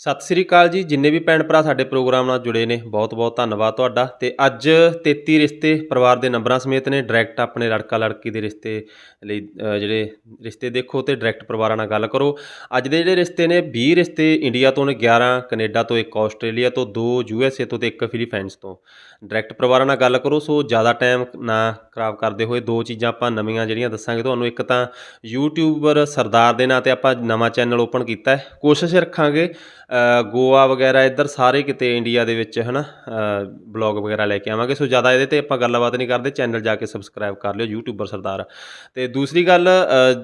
ਸਤਿ ਸ੍ਰੀ ਅਕਾਲ ਜੀ। ਜਿੰਨੇ ਵੀ ਭੈਣ ਭਰਾ ਸਾਡੇ ਪ੍ਰੋਗਰਾਮ ਨਾਲ ਜੁੜੇ ਨੇ, ਬਹੁਤ ਬਹੁਤ ਧੰਨਵਾਦ ਤੁਹਾਡਾ। ਤੇ ਅੱਜ 33 ਰਿਸ਼ਤੇ ਪਰਿਵਾਰ ਦੇ ਨੰਬਰਾਂ ਸਮੇਤ ਨੇ। ਡਾਇਰੈਕਟ ਆਪਣੇ ਲੜਕਾ ਲੜਕੀ ਦੇ ਰਿਸ਼ਤੇ ਲਈ ਜਿਹੜੇ ਰਿਸ਼ਤੇ ਦੇਖੋ ਤੇ ਡਾਇਰੈਕਟ ਪਰਿਵਾਰਾਂ ਨਾਲ ਗੱਲ ਕਰੋ। ਅੱਜ ਦੇ ਜਿਹੜੇ ਰਿਸ਼ਤੇ ਨੇ 20 ਰਿਸ਼ਤੇ ਇੰਡੀਆ ਤੋਂ ਨੇ 11 ਕੈਨੇਡਾ ਤੋਂ, ਇੱਕ ਆਸਟ੍ਰੇਲੀਆ ਤੋਂ, ਦੋ ਯੂ ਐਸ ਏ ਤੋਂ ਤੇ ਇੱਕ ਫਿਲੀਪਾਈਨਸ ਤੋਂ। ਡਾਇਰੈਕਟ ਪਰਿਵਾਰਾਂ ਨਾਲ ਗੱਲ ਕਰੋ। ਸੋ ਜ਼ਿਆਦਾ ਟਾਈਮ ਨਾ ਖਰਾਬ ਕਰਦੇ ਹੋਏ ਦੋ ਚੀਜ਼ਾਂ ਆਪਾਂ ਨਵੀਆਂ ਜਿਹੜੀਆਂ ਦੱਸਾਂਗੇ। ਤੁਹਾਨੂੰ ਇੱਕ ਤਾਂ ਯੂਟਿਊਬਰ ਸਰਦਾਰ ਦੇ ਨਾਂ ਤੇ ਆਪਾਂ ਨਵਾਂ ਚੈਨਲ ਓਪਨ ਕੀਤਾ ਹੈ। ਕੋਸ਼ਿਸ਼ ਰੱਖਾਂਗੇ ਗੋਆ ਵਗੈਰਾ ਇੱਧਰ ਸਾਰੇ ਕਿਤੇ ਇੰਡੀਆ ਦੇ ਵਿੱਚ ਹਨਾ ਬਲੌਗ ਵਗੈਰਾ ਲੈ ਕੇ ਆਵਾਂਗੇ। ਸੋ ਜ਼ਿਆਦਾ ਇਹਦੇ ਤੇ ਆਪਾਂ ਗੱਲਬਾਤ ਨਹੀਂ ਕਰਦੇ। ਚੈਨਲ ਜਾ ਕੇ ਸਬਸਕ੍ਰਾਈਬ ਕਰ ਲਿਓ ਯੂਟਿਊਬਰ ਸਰਦਾਰ। ਤੇ ਦੂਸਰੀ ਗੱਲ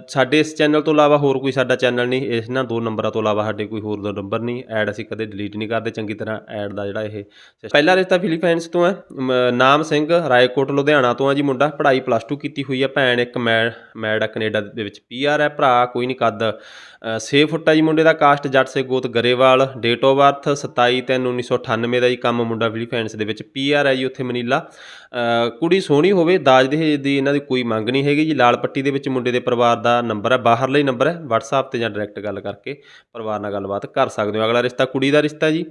ਸਾਡੇ ਇਸ ਚੈਨਲ ਤੋਂ ਇਲਾਵਾ ਹੋਰ ਕੋਈ ਸਾਡਾ ਚੈਨਲ ਨਹੀਂ ਇਹਨਾਂ ਦੋ ਨੰਬਰਾਂ ਤੋਂ ਇਲਾਵਾ ਸਾਡੇ ਕੋਈ ਹੋਰ ਦੋ ਨੰਬਰ ਨਹੀਂ ਐਡ ਅਸੀਂ ਕਦੇ ਡਿਲੀਟ ਨਹੀਂ ਕਰਦੇ ਚੰਗੀ ਤਰ੍ਹਾਂ ਐਡ ਦਾ ਜਿਹੜਾ ਇਹ ਪਹਿਲਾ ਰਿਸ਼ਤਾ ਫਿਲੀਪਾਈਨਸ ਤੋਂ ਹੈ ਮ, ਨਾਮ ਸਿੰਘ ਰਾਏਕੋਟ ਲੁਧਿਆਣਾ ਤੋਂ ਆ ਜੀ ਮੁੰਡਾ ਪੜ੍ਹਾਈ ਪਲੱਸ 2 ਕੀਤੀ ਹੋਈ ਹੈ ਭੈਣ ਇੱਕ ਮੈਡ ਮੈਡ ਆ ਕੈਨੇਡਾ ਦੇ ਵਿੱਚ ਪੀਆਰ ਹੈ ਭਰਾ ਕੋਈ ਨਹੀਂ ਕੱਦ। 6 ਫੁੱਟ ਆ ਜੀ ਮੁੰਡੇ ਦਾ ਕਾਸਟ ਜੱਟ ਸੇ ਗੋਤ ਗਰੇਵਾਲ ਡੇਟ ਆਫ ਬਰਥ 27 ਤਿੰਨ 1998 ਦਾ ਜੀ ਕੰਮ ਮੁੰਡਾ ਫਿਲੀਪਾਈਨਸ ਦੇ ਵਿੱਚ ਪੀਆਰ ਹੈ ਜੀ ਉੱਥੇ ਮਨੀਲਾ। ਕੁੜੀ ਸੋਹਣੀ ਹੋਵੇ, ਦਾਜ ਦੇ ਦੀ ਇਹਨਾਂ ਦੀ ਕੋਈ ਮੰਗ ਨਹੀਂ ਹੈਗੀ ਜੀ। ਲਾਲ ਪੱਟੀ ਦੇ ਵਿੱਚ ਮੁੰਡੇ ਦੇ ਪਰਿਵਾਰ ਦਾ ਨੰਬਰ ਹੈ, ਬਾਹਰਲਾ ਹੀ ਨੰਬਰ ਹੈ। WhatsApp ਤੇ ਜਾਂ ਡਾਇਰੈਕਟ ਗੱਲ ਕਰਕੇ ਪਰਿਵਾਰ ਨਾਲ ਗੱਲਬਾਤ ਕਰ ਸਕਦੇ ਹੋ। ਅਗਲਾ ਰਿਸ਼ਤਾ ਕੁੜੀ ਦਾ ਰਿਸ਼ਤਾ ਜੀ।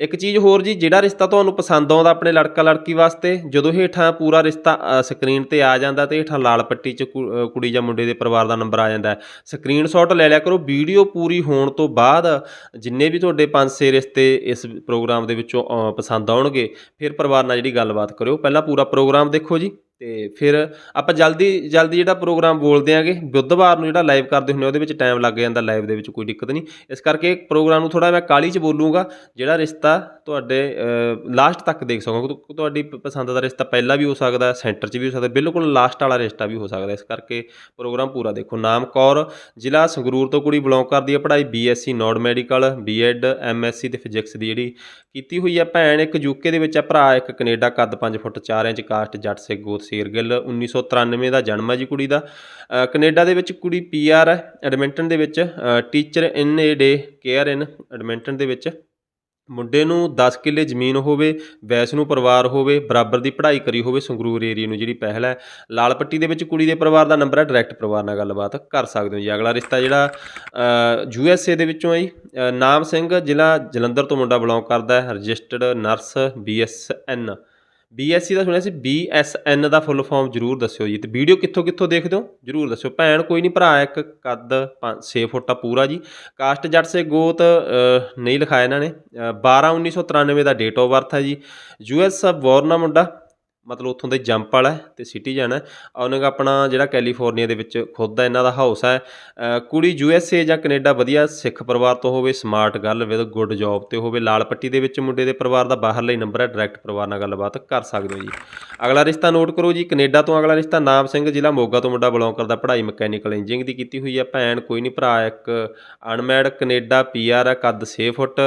ਇੱਕ ਚੀਜ਼ ਹੋਰ ਜੀ, ਜਿਹੜਾ ਰਿਸ਼ਤਾ ਤੁਹਾਨੂੰ ਪਸੰਦ ਆਉਂਦਾ ਆਪਣੇ ਲੜਕਾ ਲੜਕੀ ਵਾਸਤੇ, ਜਦੋਂ ਹੇਠਾਂ ਪੂਰਾ ਰਿਸ਼ਤਾ ਸਕਰੀਨ ਤੇ ਆ ਜਾਂਦਾ ਤੇ ਹੇਠਾਂ ਲਾਲ ਪੱਟੀ 'ਚ ਕੁੜੀ ਜਾਂ ਮੁੰਡੇ ਦੇ ਪਰਿਵਾਰ ਦਾ ਨੰਬਰ ਆ ਜਾਂਦਾ ਹੈ। ਸਕਰੀਨਸ਼ਾਟ ਲੈ ਲਿਆ ਕਰੋ। ਵੀਡੀਓ ਪੂਰੀ ਹੋਣ ਤੋਂ ਬਾਅਦ ਜਿੰਨੇ ਵੀ ਤੁਹਾਡੇ ਪੰਜ ਛੇ ਰਿਸ਼ਤੇ ਇਸ ਪ੍ਰੋਗਰਾਮ ਦੇ ਵਿੱਚੋਂ ਪਸੰਦ ਆਉਣਗੇ, ਫਿਰ ਪਰਿਵਾਰ ਨਾਲ ਜਿਹੜੀ ਗੱਲਬਾਤ ਕਰਿਓ। ਪਹਿਲਾਂ ਪੂਰਾ ਪ੍ਰੋਗਰਾਮ ਦੇਖੋ ਜੀ। ਤੇ ਫਿਰ ਆਪਾਂ ਜਲਦੀ ਜਲਦੀ ਜਿਹੜਾ ਪ੍ਰੋਗਰਾਮ ਬੋਲਦੇ ਆਂਗੇ, ਬੁੱਧਵਾਰ ਨੂੰ ਜਿਹੜਾ ਲਾਈਵ ਕਰਦੇ ਹੁੰਦੇ ਉਹਦੇ ਵਿੱਚ ਟਾਈਮ ਲੱਗ ਜਾਂਦਾ ਲਾਈਵ ਦੇ ਵਿੱਚ, ਕੋਈ ਦਿੱਕਤ ਨਹੀਂ। ਇਸ ਕਰਕੇ ਪ੍ਰੋਗਰਾਮ ਨੂੰ ਥੋੜਾ ਮੈਂ ਕਾਲੀ 'ਚ ਬੋਲੂੰਗਾ, ਜਿਹੜਾ ਰਿਸ਼ਤਾ ਤੁਹਾਡੇ ਲਾਸਟ ਤੱਕ ਦੇਖ ਸਕੋਗੇ ਤੁ- ਤੁਹਾਡੀ ਪਸੰਦ ਦਾ ਰਿਸ਼ਤਾ ਪਹਿਲਾਂ ਵੀ ਹੋ ਸਕਦਾ ਸੈਂਟਰ 'ਚ ਵੀ ਹੋ ਸਕਦਾ, ਬਿਲਕੁਲ ਲਾਸਟ ਵਾਲਾ ਰਿਸ਼ਤਾ ਵੀ ਹੋ ਸਕਦਾ। ਇਸ ਕਰਕੇ ਪ੍ਰੋਗਰਾਮ ਪੂਰਾ ਦੇਖੋ। ਨਾਮ ਕੌਰ, ਜ਼ਿਲ੍ਹਾ ਸੰਗਰੂਰ ਤੋਂ ਕੁੜੀ ਬਿਲੋਂਗ ਕਰਦੀ ਹੈ ਪੜ੍ਹਾਈ BSc non medical BEd MSc ਤੇ ਫਿਜ਼ਿਕਸ ਦੀ ਜਿਹੜੀ ਕੀਤੀ ਹੋਈ ਹੈ ਭੈਣ, ਇੱਕ ਯੂਕੇ ਦੇ ਵਿੱਚ ਹੈ ਭਰਾ ਇੱਕ ਕੈਨੇਡਾ ਕੱਦ 5 foot 4 inch caste Jatt, Sikh, ਗੋਤ ਸ਼ੇਰਗਿੱਲ 1993 ਦਾ ਜਨਮ ਹੈ ਜੀ ਕੁੜੀ ਦਾ। ਅ, ਕੈਨੇਡਾ ਦੇ ਵਿੱਚ ਕੁੜੀ ਪੀਆਰ ਹੈ ਐਡਮਿੰਟਨ ਦੇ ਵਿੱਚ teacher in a day care in Edmonton ਦੇ ਵਿੱਚ। ਮੁੰਡੇ ਨੂੰ 10 ਕਿੱਲੇ ਜ਼ਮੀਨ ਹੋਵੇ ਵੈਸ ਨੂੰ ਪਰਿਵਾਰ ਹੋਵੇ ਬਰਾਬਰ ਦੀ ਪੜ੍ਹਾਈ ਕਰੀ ਹੋਵੇ ਸੰਗਰੂਰ ਏਰੀਆ ਨੂੰ ਜਿਹੜੀ ਪਹਿਲ ਹੈ। ਲਾਲ ਪੱਟੀ ਦੇ ਵਿੱਚ ਕੁੜੀ ਦੇ ਪਰਿਵਾਰ ਦਾ ਨੰਬਰ ਹੈ ਡਾਇਰੈਕਟ ਪਰਿਵਾਰ ਨਾਲ ਗੱਲਬਾਤ ਕਰ ਸਕਦੇ ਹੋ ਜੀ। ਅਗਲਾ ਰਿਸ਼ਤਾ ਜਿਹੜਾ ਯੂ ਐਸ ਏ ਦੇ ਵਿੱਚੋਂ ਹੈ ਜੀ। ਨਾਮ ਸਿੰਘ ਜ਼ਿਲ੍ਹਾ ਜਲੰਧਰ ਤੋਂ ਮੁੰਡਾ ਬਿਲੋਂਗ ਕਰਦਾ ਹੈ registered nurse B S N. BSc ਦਾ ਸੁਣਿਆ ਸੀ ਬੀਐਸਐਨ ਦਾ ਫੁੱਲ ਫਾਰਮ ਜਰੂਰ ਦੱਸਿਓ ਜੀ ਤੇ ਵੀਡੀਓ ਕਿੱਥੋਂ ਕਿੱਥੋਂ ਦੇਖਦੇ ਹੋ? ਜਰੂਰ ਦੱਸਿਓ। ਭੈਣ ਕੋਈ ਨਹੀਂ ਭਰਾ ਇੱਕ ਕੱਦ 6 ਫੁੱਟ ਆ ਪੂਰਾ ਜੀ। ਕਾਸਟ ਜੱਟ ਸੇ ਗੋਤ ਨਹੀਂ ਲਿਖਾਇਆ ਇਹਨਾਂ ਨੇ। ਅ, 12 1993 ਦਾ ਡੇਟ ਆਫ ਬਰਥ ਹੈ ਜੀ। ਯੂਐਸ ਬੋਰਨ ਆ ਮੁੰਡਾ। ਮਤਲਬ ਉੱਥੋਂ ਦੇ ਜੰਪ ਵਾਲਾ ਹੈ ਤੇ ਸਿਟੀਜ਼ਨ ਹੈ। ਉਹਨਾਂ ਆਪਣਾ ਜਿਹੜਾ ਕੈਲੀਫੋਰਨੀਆ ਦੇ ਵਿੱਚ ਖੁਦ ਦਾ ਇਹਨਾਂ ਦਾ ਹਾਊਸ ਹੈ। ਕੁੜੀ ਯੂ ਕੁੜੀ ਏ ਜਾਂ ਕੈਨੇਡਾ ਵਧੀਆ ਸਿੱਖ ਪਰਿਵਾਰ ਤੋਂ ਹੋਵੇ, smart girl with good job ਤੇ ਹੋਵੇ, ਲਾਲ ਪੱਟੀ ਦੇ ਵਿੱਚ ਮੁੰਡੇ ਦੇ ਪਰਿਵਾਰ ਦਾ ਬਾਹਰਲਾ ਨੰਬਰ ਹੈ ਡਾਇਰੈਕਟ ਪਰਿਵਾਰ ਨਾਲ ਗੱਲਬਾਤ ਕਰ ਸਕਦੇ ਹੋ ਜੀ। ਅਗਲਾ ਰਿਸ਼ਤਾ ਨੋਟ ਕਰੋ ਜੀ, ਕੈਨੇਡਾ ਤੋਂ ਅਗਲਾ ਰਿਸ਼ਤਾ ਨਾਮ ਸਿੰਘ ਜ਼ਿਲ੍ਹਾ ਮੋਗਾ ਤੋਂ ਮੁੰਡਾ ਬਿਲੋਂਗ ਕਰਦਾ, ਪੜ੍ਹਾਈ ਮਕੈਨੀਕਲ ਇੰਜੀਨੀਅਰਿੰਗ ਦੀ ਕੀਤੀ ਹੋਈ ਹੈ। ਭੈਣ ਕੋਈ ਨਹੀਂ, ਭਰਾ ਇੱਕ ਅਨਮੈਡ ਕੈਨੇਡਾ ਪੀਆਰ ਹੈ, ਕੱਦ 6 ਫੁੱਟ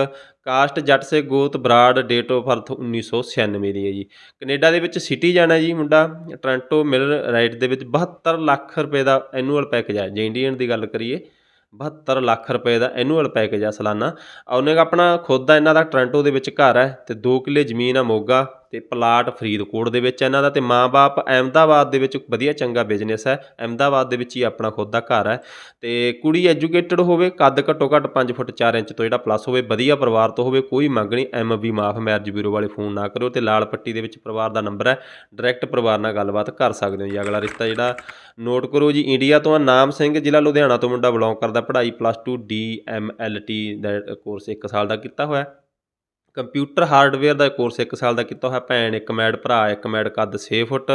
ਕਾਸਟ ਜੱਟ ਸੇ ਗੋਤ ਬਰਾਡ ਡੇਟ ਆਫ ਬਰਥ 1996 ਦੀ ਹੈ ਜੀ। ਕੈਨੇਡਾ ਦੇ ਵਿੱਚ ਸਿਟੀ ਜਾਣਾ ਜੀ ਮੁੰਡਾ, ਟੋਰਾਂਟੋ ਮਿਲ ਰਾਈਟ ਦੇ ਵਿੱਚ 72 ਲੱਖ ਰੁਪਏ ਦਾ ਐਨੂਅਲ ਪੈਕੇਜ ਹੈ। ਜੇ ਇੰਡੀਅਨ ਦੀ ਗੱਲ ਕਰੀਏ 72 ਲੱਖ ਰੁਪਏ ਦਾ ਐਨੂਅਲ ਪੈਕੇਜ ਆ ਸਾਲਾਨਾ। ਉਹਨੇ ਆਪਣਾ ਖੁਦ ਦਾ ਇਹਨਾਂ ਦਾ ਟੋਰਾਂਟੋ ਦੇ ਵਿੱਚ ਘਰ ਹੈ ਤੇ 2 ਕਿੱਲੇ ਜ਼ਮੀਨ ਆ ਮੋਗਾ। ਤੇ ਪਲਾਟ ਫਰੀਦਕੋਟ ਦੇ ਵਿੱਚ ਇਹਨਾਂ ਦਾ ਤੇ ਮਾਂ-ਬਾਪ ਅਹਿਮਦਾਬਾਦ ਦੇ ਵਿੱਚ ਵਧੀਆ ਚੰਗਾ ਬਿਜ਼ਨਸ ਹੈ। ਅਹਿਮਦਾਬਾਦ ਦੇ ਵਿੱਚ ਹੀ ਆਪਣਾ ਖੁਦ ਦਾ ਘਰ ਹੈ ਤੇ ਕੁੜੀ ਐਜੂਕੇਟਡ ਹੋਵੇ, ਕੱਦ ਘੱਟੋ ਘੱਟ 5 ਫੁੱਟ 4 ਇੰਚ ਤੋਂ ਜਿਹੜਾ ਪਲੱਸ ਹੋਵੇ, ਵਧੀਆ ਪਰਿਵਾਰ ਤੋਂ ਹੋਵੇ, ਕੋਈ ਮੰਗ ਨਹੀਂ ਐਮਬੀ ਮਾਫ ਮੈਰਿਜ ਬਿਊਰੋ ਵਾਲੇ ਫੋਨ ਨਾ ਕਰਿਓ ਤੇ ਲਾਲ ਪੱਟੀ ਦੇ ਵਿੱਚ ਪਰਿਵਾਰ ਦਾ ਨੰਬਰ ਹੈ ਡਾਇਰੈਕਟ ਪਰਿਵਾਰ ਨਾਲ ਗੱਲਬਾਤ ਕਰ ਸਕਦੇ ਹੋ ਜੀ। ਅਗਲਾ ਰਿਸ਼ਤਾ ਜਿਹੜਾ ਨੋਟ ਕਰੋ ਜੀ ਇੰਡੀਆ ਤੋਂ ਆ ਨਾਮ ਸਿੰਘ, ਜ਼ਿਲ੍ਹਾ ਲੁਧਿਆਣਾ ਤੋਂ ਮੁੰਡਾ ਬਿਲੋਂਗ ਕਰਦਾ ਪੜ੍ਹਾਈ plus 2 D M L T ਦਾ ਕੋਰਸ 1 ਸਾਲ ਦਾ ਕੀਤਾ ਹੋਇਆ। ਕੰਪਿਊਟਰ ਹਾਰਡਵੇਅਰ ਦਾ ਕੋਰਸ 1 ਸਾਲ ਦਾ ਕੀਤਾ ਹੋਇਆ ਭੈਣ, ਇੱਕ ਮੈਡ ਭਰਾ, ਇੱਕ ਮੈਡ ਕੱਦ 6 ਫੁੱਟ।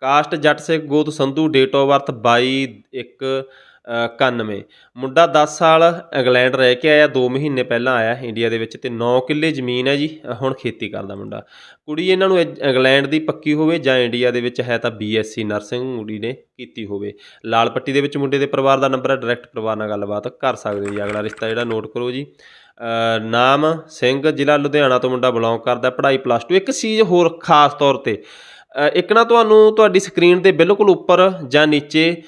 ਕਾਸਟ ਜੱਟ ਸਿੱਖ ਗੋਤ ਸੰਧੂ ਡੇਟ ਆਫ ਬਰਥ 22 1 91 ਮੁੰਡਾ 10 ਸਾਲ ਇੰਗਲੈਂਡ ਰਹਿ ਕੇ ਆਇਆ 2 ਮਹੀਨੇ ਪਹਿਲਾਂ ਆਇਆ ਇੰਡੀਆ ਦੇ ਵਿੱਚ ਤੇ 9 ਕਿੱਲੇ ਜ਼ਮੀਨ ਹੈ ਜੀ, ਹੁਣ ਖੇਤੀ ਕਰਦਾ ਮੁੰਡਾ। ਕੁੜੀ ਇਹਨਾਂ ਨੂੰ ਇੰਗਲੈਂਡ ਦੀ ਪੱਕੀ ਹੋਵੇ ਜਾਂ ਇੰਡੀਆ ਦੇ ਵਿੱਚ ਹੈ ਤਾਂ ਬੀਐਸਸੀ ਨਰਸਿੰਗ ਕੁੜੀ ਨੇ ਕੀਤੀ ਹੋਵੇ। ਲਾਲ ਪੱਟੀ ਦੇ ਵਿੱਚ ਮੁੰਡੇ ਦੇ ਪਰਿਵਾਰ ਦਾ ਨੰਬਰ ਹੈ ਡਾਇਰੈਕਟ ਪਰਿਵਾਰ ਨਾਲ ਗੱਲਬਾਤ ਕਰ ਸਕਦੇ ਜੀ। ਅਗਲਾ ਰਿਸ਼ਤਾ ਜਿਹੜਾ ਨੋਟ ਕਰੋ ਜੀ। ਨਾਮ ਸਿੰਘ, ਜ਼ਿਲ੍ਹਾ ਲੁਧਿਆਣਾ ਤੋਂ ਮੁੰਡਾ ਬਿਲੋਂਗ ਕਰਦਾ, ਪੜ੍ਹਾਈ ਪਲੱਸ 2 ਇੱਕ ਚੀਜ਼ ਹੋਰ ਖਾਸ ਤੌਰ ਤੇ ਇੱਕ ਨਾ ਤੁਹਾਨੂੰ ਤੁਹਾਡੀ ਸਕਰੀਨ ਦੇ ਬਿਲਕੁਲ ਉੱਪਰ ਜਾਂ ਨੀਚੇ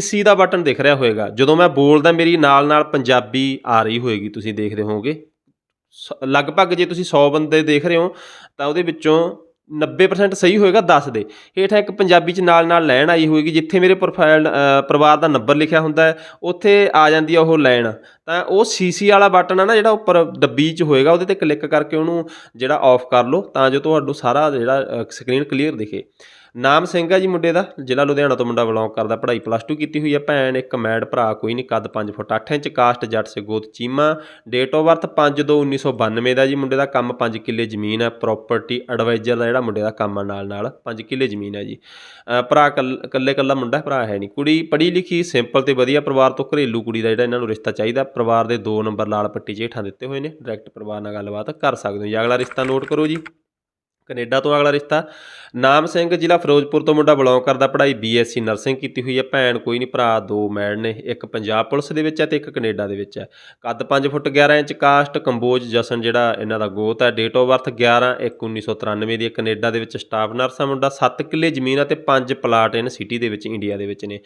ਸੀ ਦਾ ਬਟਨ ਦਿਖ ਰਿਹਾ ਹੋਵੇਗਾ ਜਦੋਂ ਮੈਂ ਬੋਲਦਾ, ਮੇਰੀ ਨਾਲ ਨਾਲ ਪੰਜਾਬੀ ਆ ਰਹੀ ਹੋਏਗੀ, ਤੁਸੀਂ ਦੇਖਦੇ ਹੋਵੋਗੇ। ਸ- ਲਗਭਗ ਜੇ ਤੁਸੀਂ 100 ਬੰਦੇ ਦੇਖ ਰਹੇ ਹੋ, ਤਾਂ ਉਹਦੇ ਵਿੱਚੋਂ 90% ਸਹੀ ਹੋਏਗਾ ਦੱਸ ਦੇ। ਹੇਠਾਂ ਇੱਕ ਪੰਜਾਬੀ ਚ ਨਾਲ ਨਾਲ ਲਾਈਨ ਆਈ ਹੋਏਗੀ, ਜਿੱਥੇ ਮੇਰੇ ਪ੍ਰੋਫਾਈਲ ਪਰਿਵਾਰ ਦਾ ਨੰਬਰ ਲਿਖਿਆ ਹੁੰਦਾ ਹੈ, ਉੱਥੇ ਆ ਜਾਂਦੀ ਆ ਉਹ ਲਾਈਨ ਤਾਂ ਉਹ ਸੀਸੀ ਵਾਲਾ ਬਟਨ ਆ ਨਾ ਜਿਹੜਾ ਉੱਪਰ ਡੱਬੀ ਚ ਹੋਏਗਾ, ਉਹਦੇ ਤੇ ਕਲਿੱਕ ਕਰਕੇ ਉਹਨੂੰ ਜਿਹੜਾ ਆਫ ਕਰ ਲਓ, ਤਾਂ ਜੋ ਤੁਹਾਨੂੰ ਸਾਰਾ ਜਿਹੜਾ ਸਕਰੀਨ ਕਲੀਅਰ ਦਿਖੇ। ਨਾਮ ਸਿੰਘ ਹੈ ਜੀ ਮੁੰਡੇ ਦਾ। ਜ਼ਿਲ੍ਹਾ ਲੁਧਿਆਣਾ ਤੋਂ ਮੁੰਡਾ ਬਿਲੋਂਗ ਕਰਦਾ। ਪੜ੍ਹਾਈ ਪਲੱਸ 2 ਕੀਤੀ ਹੋਈ ਹੈ ਭੈਣ, ਇੱਕ ਮੈਡ ਭਰਾ, ਕੋਈ ਨਹੀਂ ਕੱਦ 5 ਫੁੱਟ 8 ਇੰਚ, ਕਾਸਟ ਜੱਟ ਸੇ ਗੋਤ ਚੀਮਾ। ਡੇਟ ਆਫ ਬਰਥ 5/2/1992 ਦਾ ਜੀ ਮੁੰਡੇ ਦਾ। ਕੰਮ 5 ਕਿੱਲੇ ਜ਼ਮੀਨ ਹੈ ਪ੍ਰਾਪਰਟੀ ਐਡਵਾਈਜ਼ਰ ਦਾ ਜਿਹੜਾ ਮੁੰਡੇ ਦਾ ਕੰਮ ਆ ਨਾਲ ਨਾਲ 5 ਕਿੱਲੇ ਜ਼ਮੀਨ ਹੈ ਜੀ। ਭਰਾ ਕੱਲ- ਇਕੱਲੇ ਇਕੱਲਾ ਮੁੰਡਾ, ਭਰਾ ਹੈ ਨਹੀਂ ਕੁੜੀ ਪੜ੍ਹੀ ਲਿਖੀ ਸਿੰਪਲ ਤੇ ਵਧੀਆ, ਪਰਿਵਾਰ ਤੋਂ ਘਰੇਲੂ ਕੁੜੀ ਦਾ ਜਿਹੜਾ ਇਹਨਾਂ ਨੂੰ ਰਿਸ਼ਤਾ ਚਾਹੀਦਾ। ਪਰਿਵਾਰ ਦੇ 2 ਨੰਬਰ ਲਾਲ ਪੱਟੀ 'ਚ ਹੇਠਾਂ ਦਿੱਤੇ ਹੋਏ ਨੇ। ਡਾਇਰੈਕਟ ਪਰਿਵਾਰ ਨਾਲ ਗੱਲਬਾਤ ਕਰ ਸਕਦੇ ਹੋ ਜੀ। ਅਗਲਾ ਰਿਸ਼ਤਾ ਨੋਟ ਕਰੋ ਜੀ। ਕੈਨੇਡਾ ਤੋਂ ਅਗਲਾ ਰਿਸ਼ਤਾ। ਨਾਮ ਸਿੰਘ ਜ਼ਿਲ੍ਹਾ ਫਿਰੋਜ਼ਪੁਰ ਤੋਂ ਮੁੰਡਾ ਬਿਲੋਂਗ ਕਰਦਾ। ਪੜ੍ਹਾਈ ਬੀਐਸਸੀ ਨਰਸਿੰਗ ਕੀਤੀ ਹੋਈ ਹੈ। ਭੈਣ ਕੋਈ ਨਹੀਂ, ਭਰਾ ਦੋ ਮੈਡ ਨੇ, ਇੱਕ ਪੰਜਾਬ ਪੁਲਿਸ ਦੇ ਵਿੱਚ ਹੈ ਤੇ ਇੱਕ ਕੈਨੇਡਾ ਦੇ ਵਿੱਚ ਹੈ। ਕੱਦ 5 ਫੁੱਟ 11 ਇੰਚ, ਕਾਸਟ, ਕੰਬੋਜ, ਜਸਨ ਜਿਹੜਾ ਇਹਨਾਂ ਦਾ ਗੋਤ ਹੈ। ਡੇਟ ਆਫ ਬਰਥ 11 1 1993 ਦੀ ਹੈ। ਕੈਨੇਡਾ ਦੇ ਵਿੱਚ ਸਟਾਫ ਨਰਸ ਆ ਮੁੰਡਾ। 7 ਕਿੱਲੇ ਜ਼ਮੀਨ ਆ ਤੇ 5 ਪਲਾਟ ਇਨ ਸਿਟੀ ਦੇ ਵਿੱਚ ਇੰਡੀਆ ਦੇ ਵਿੱਚ ਨੇ।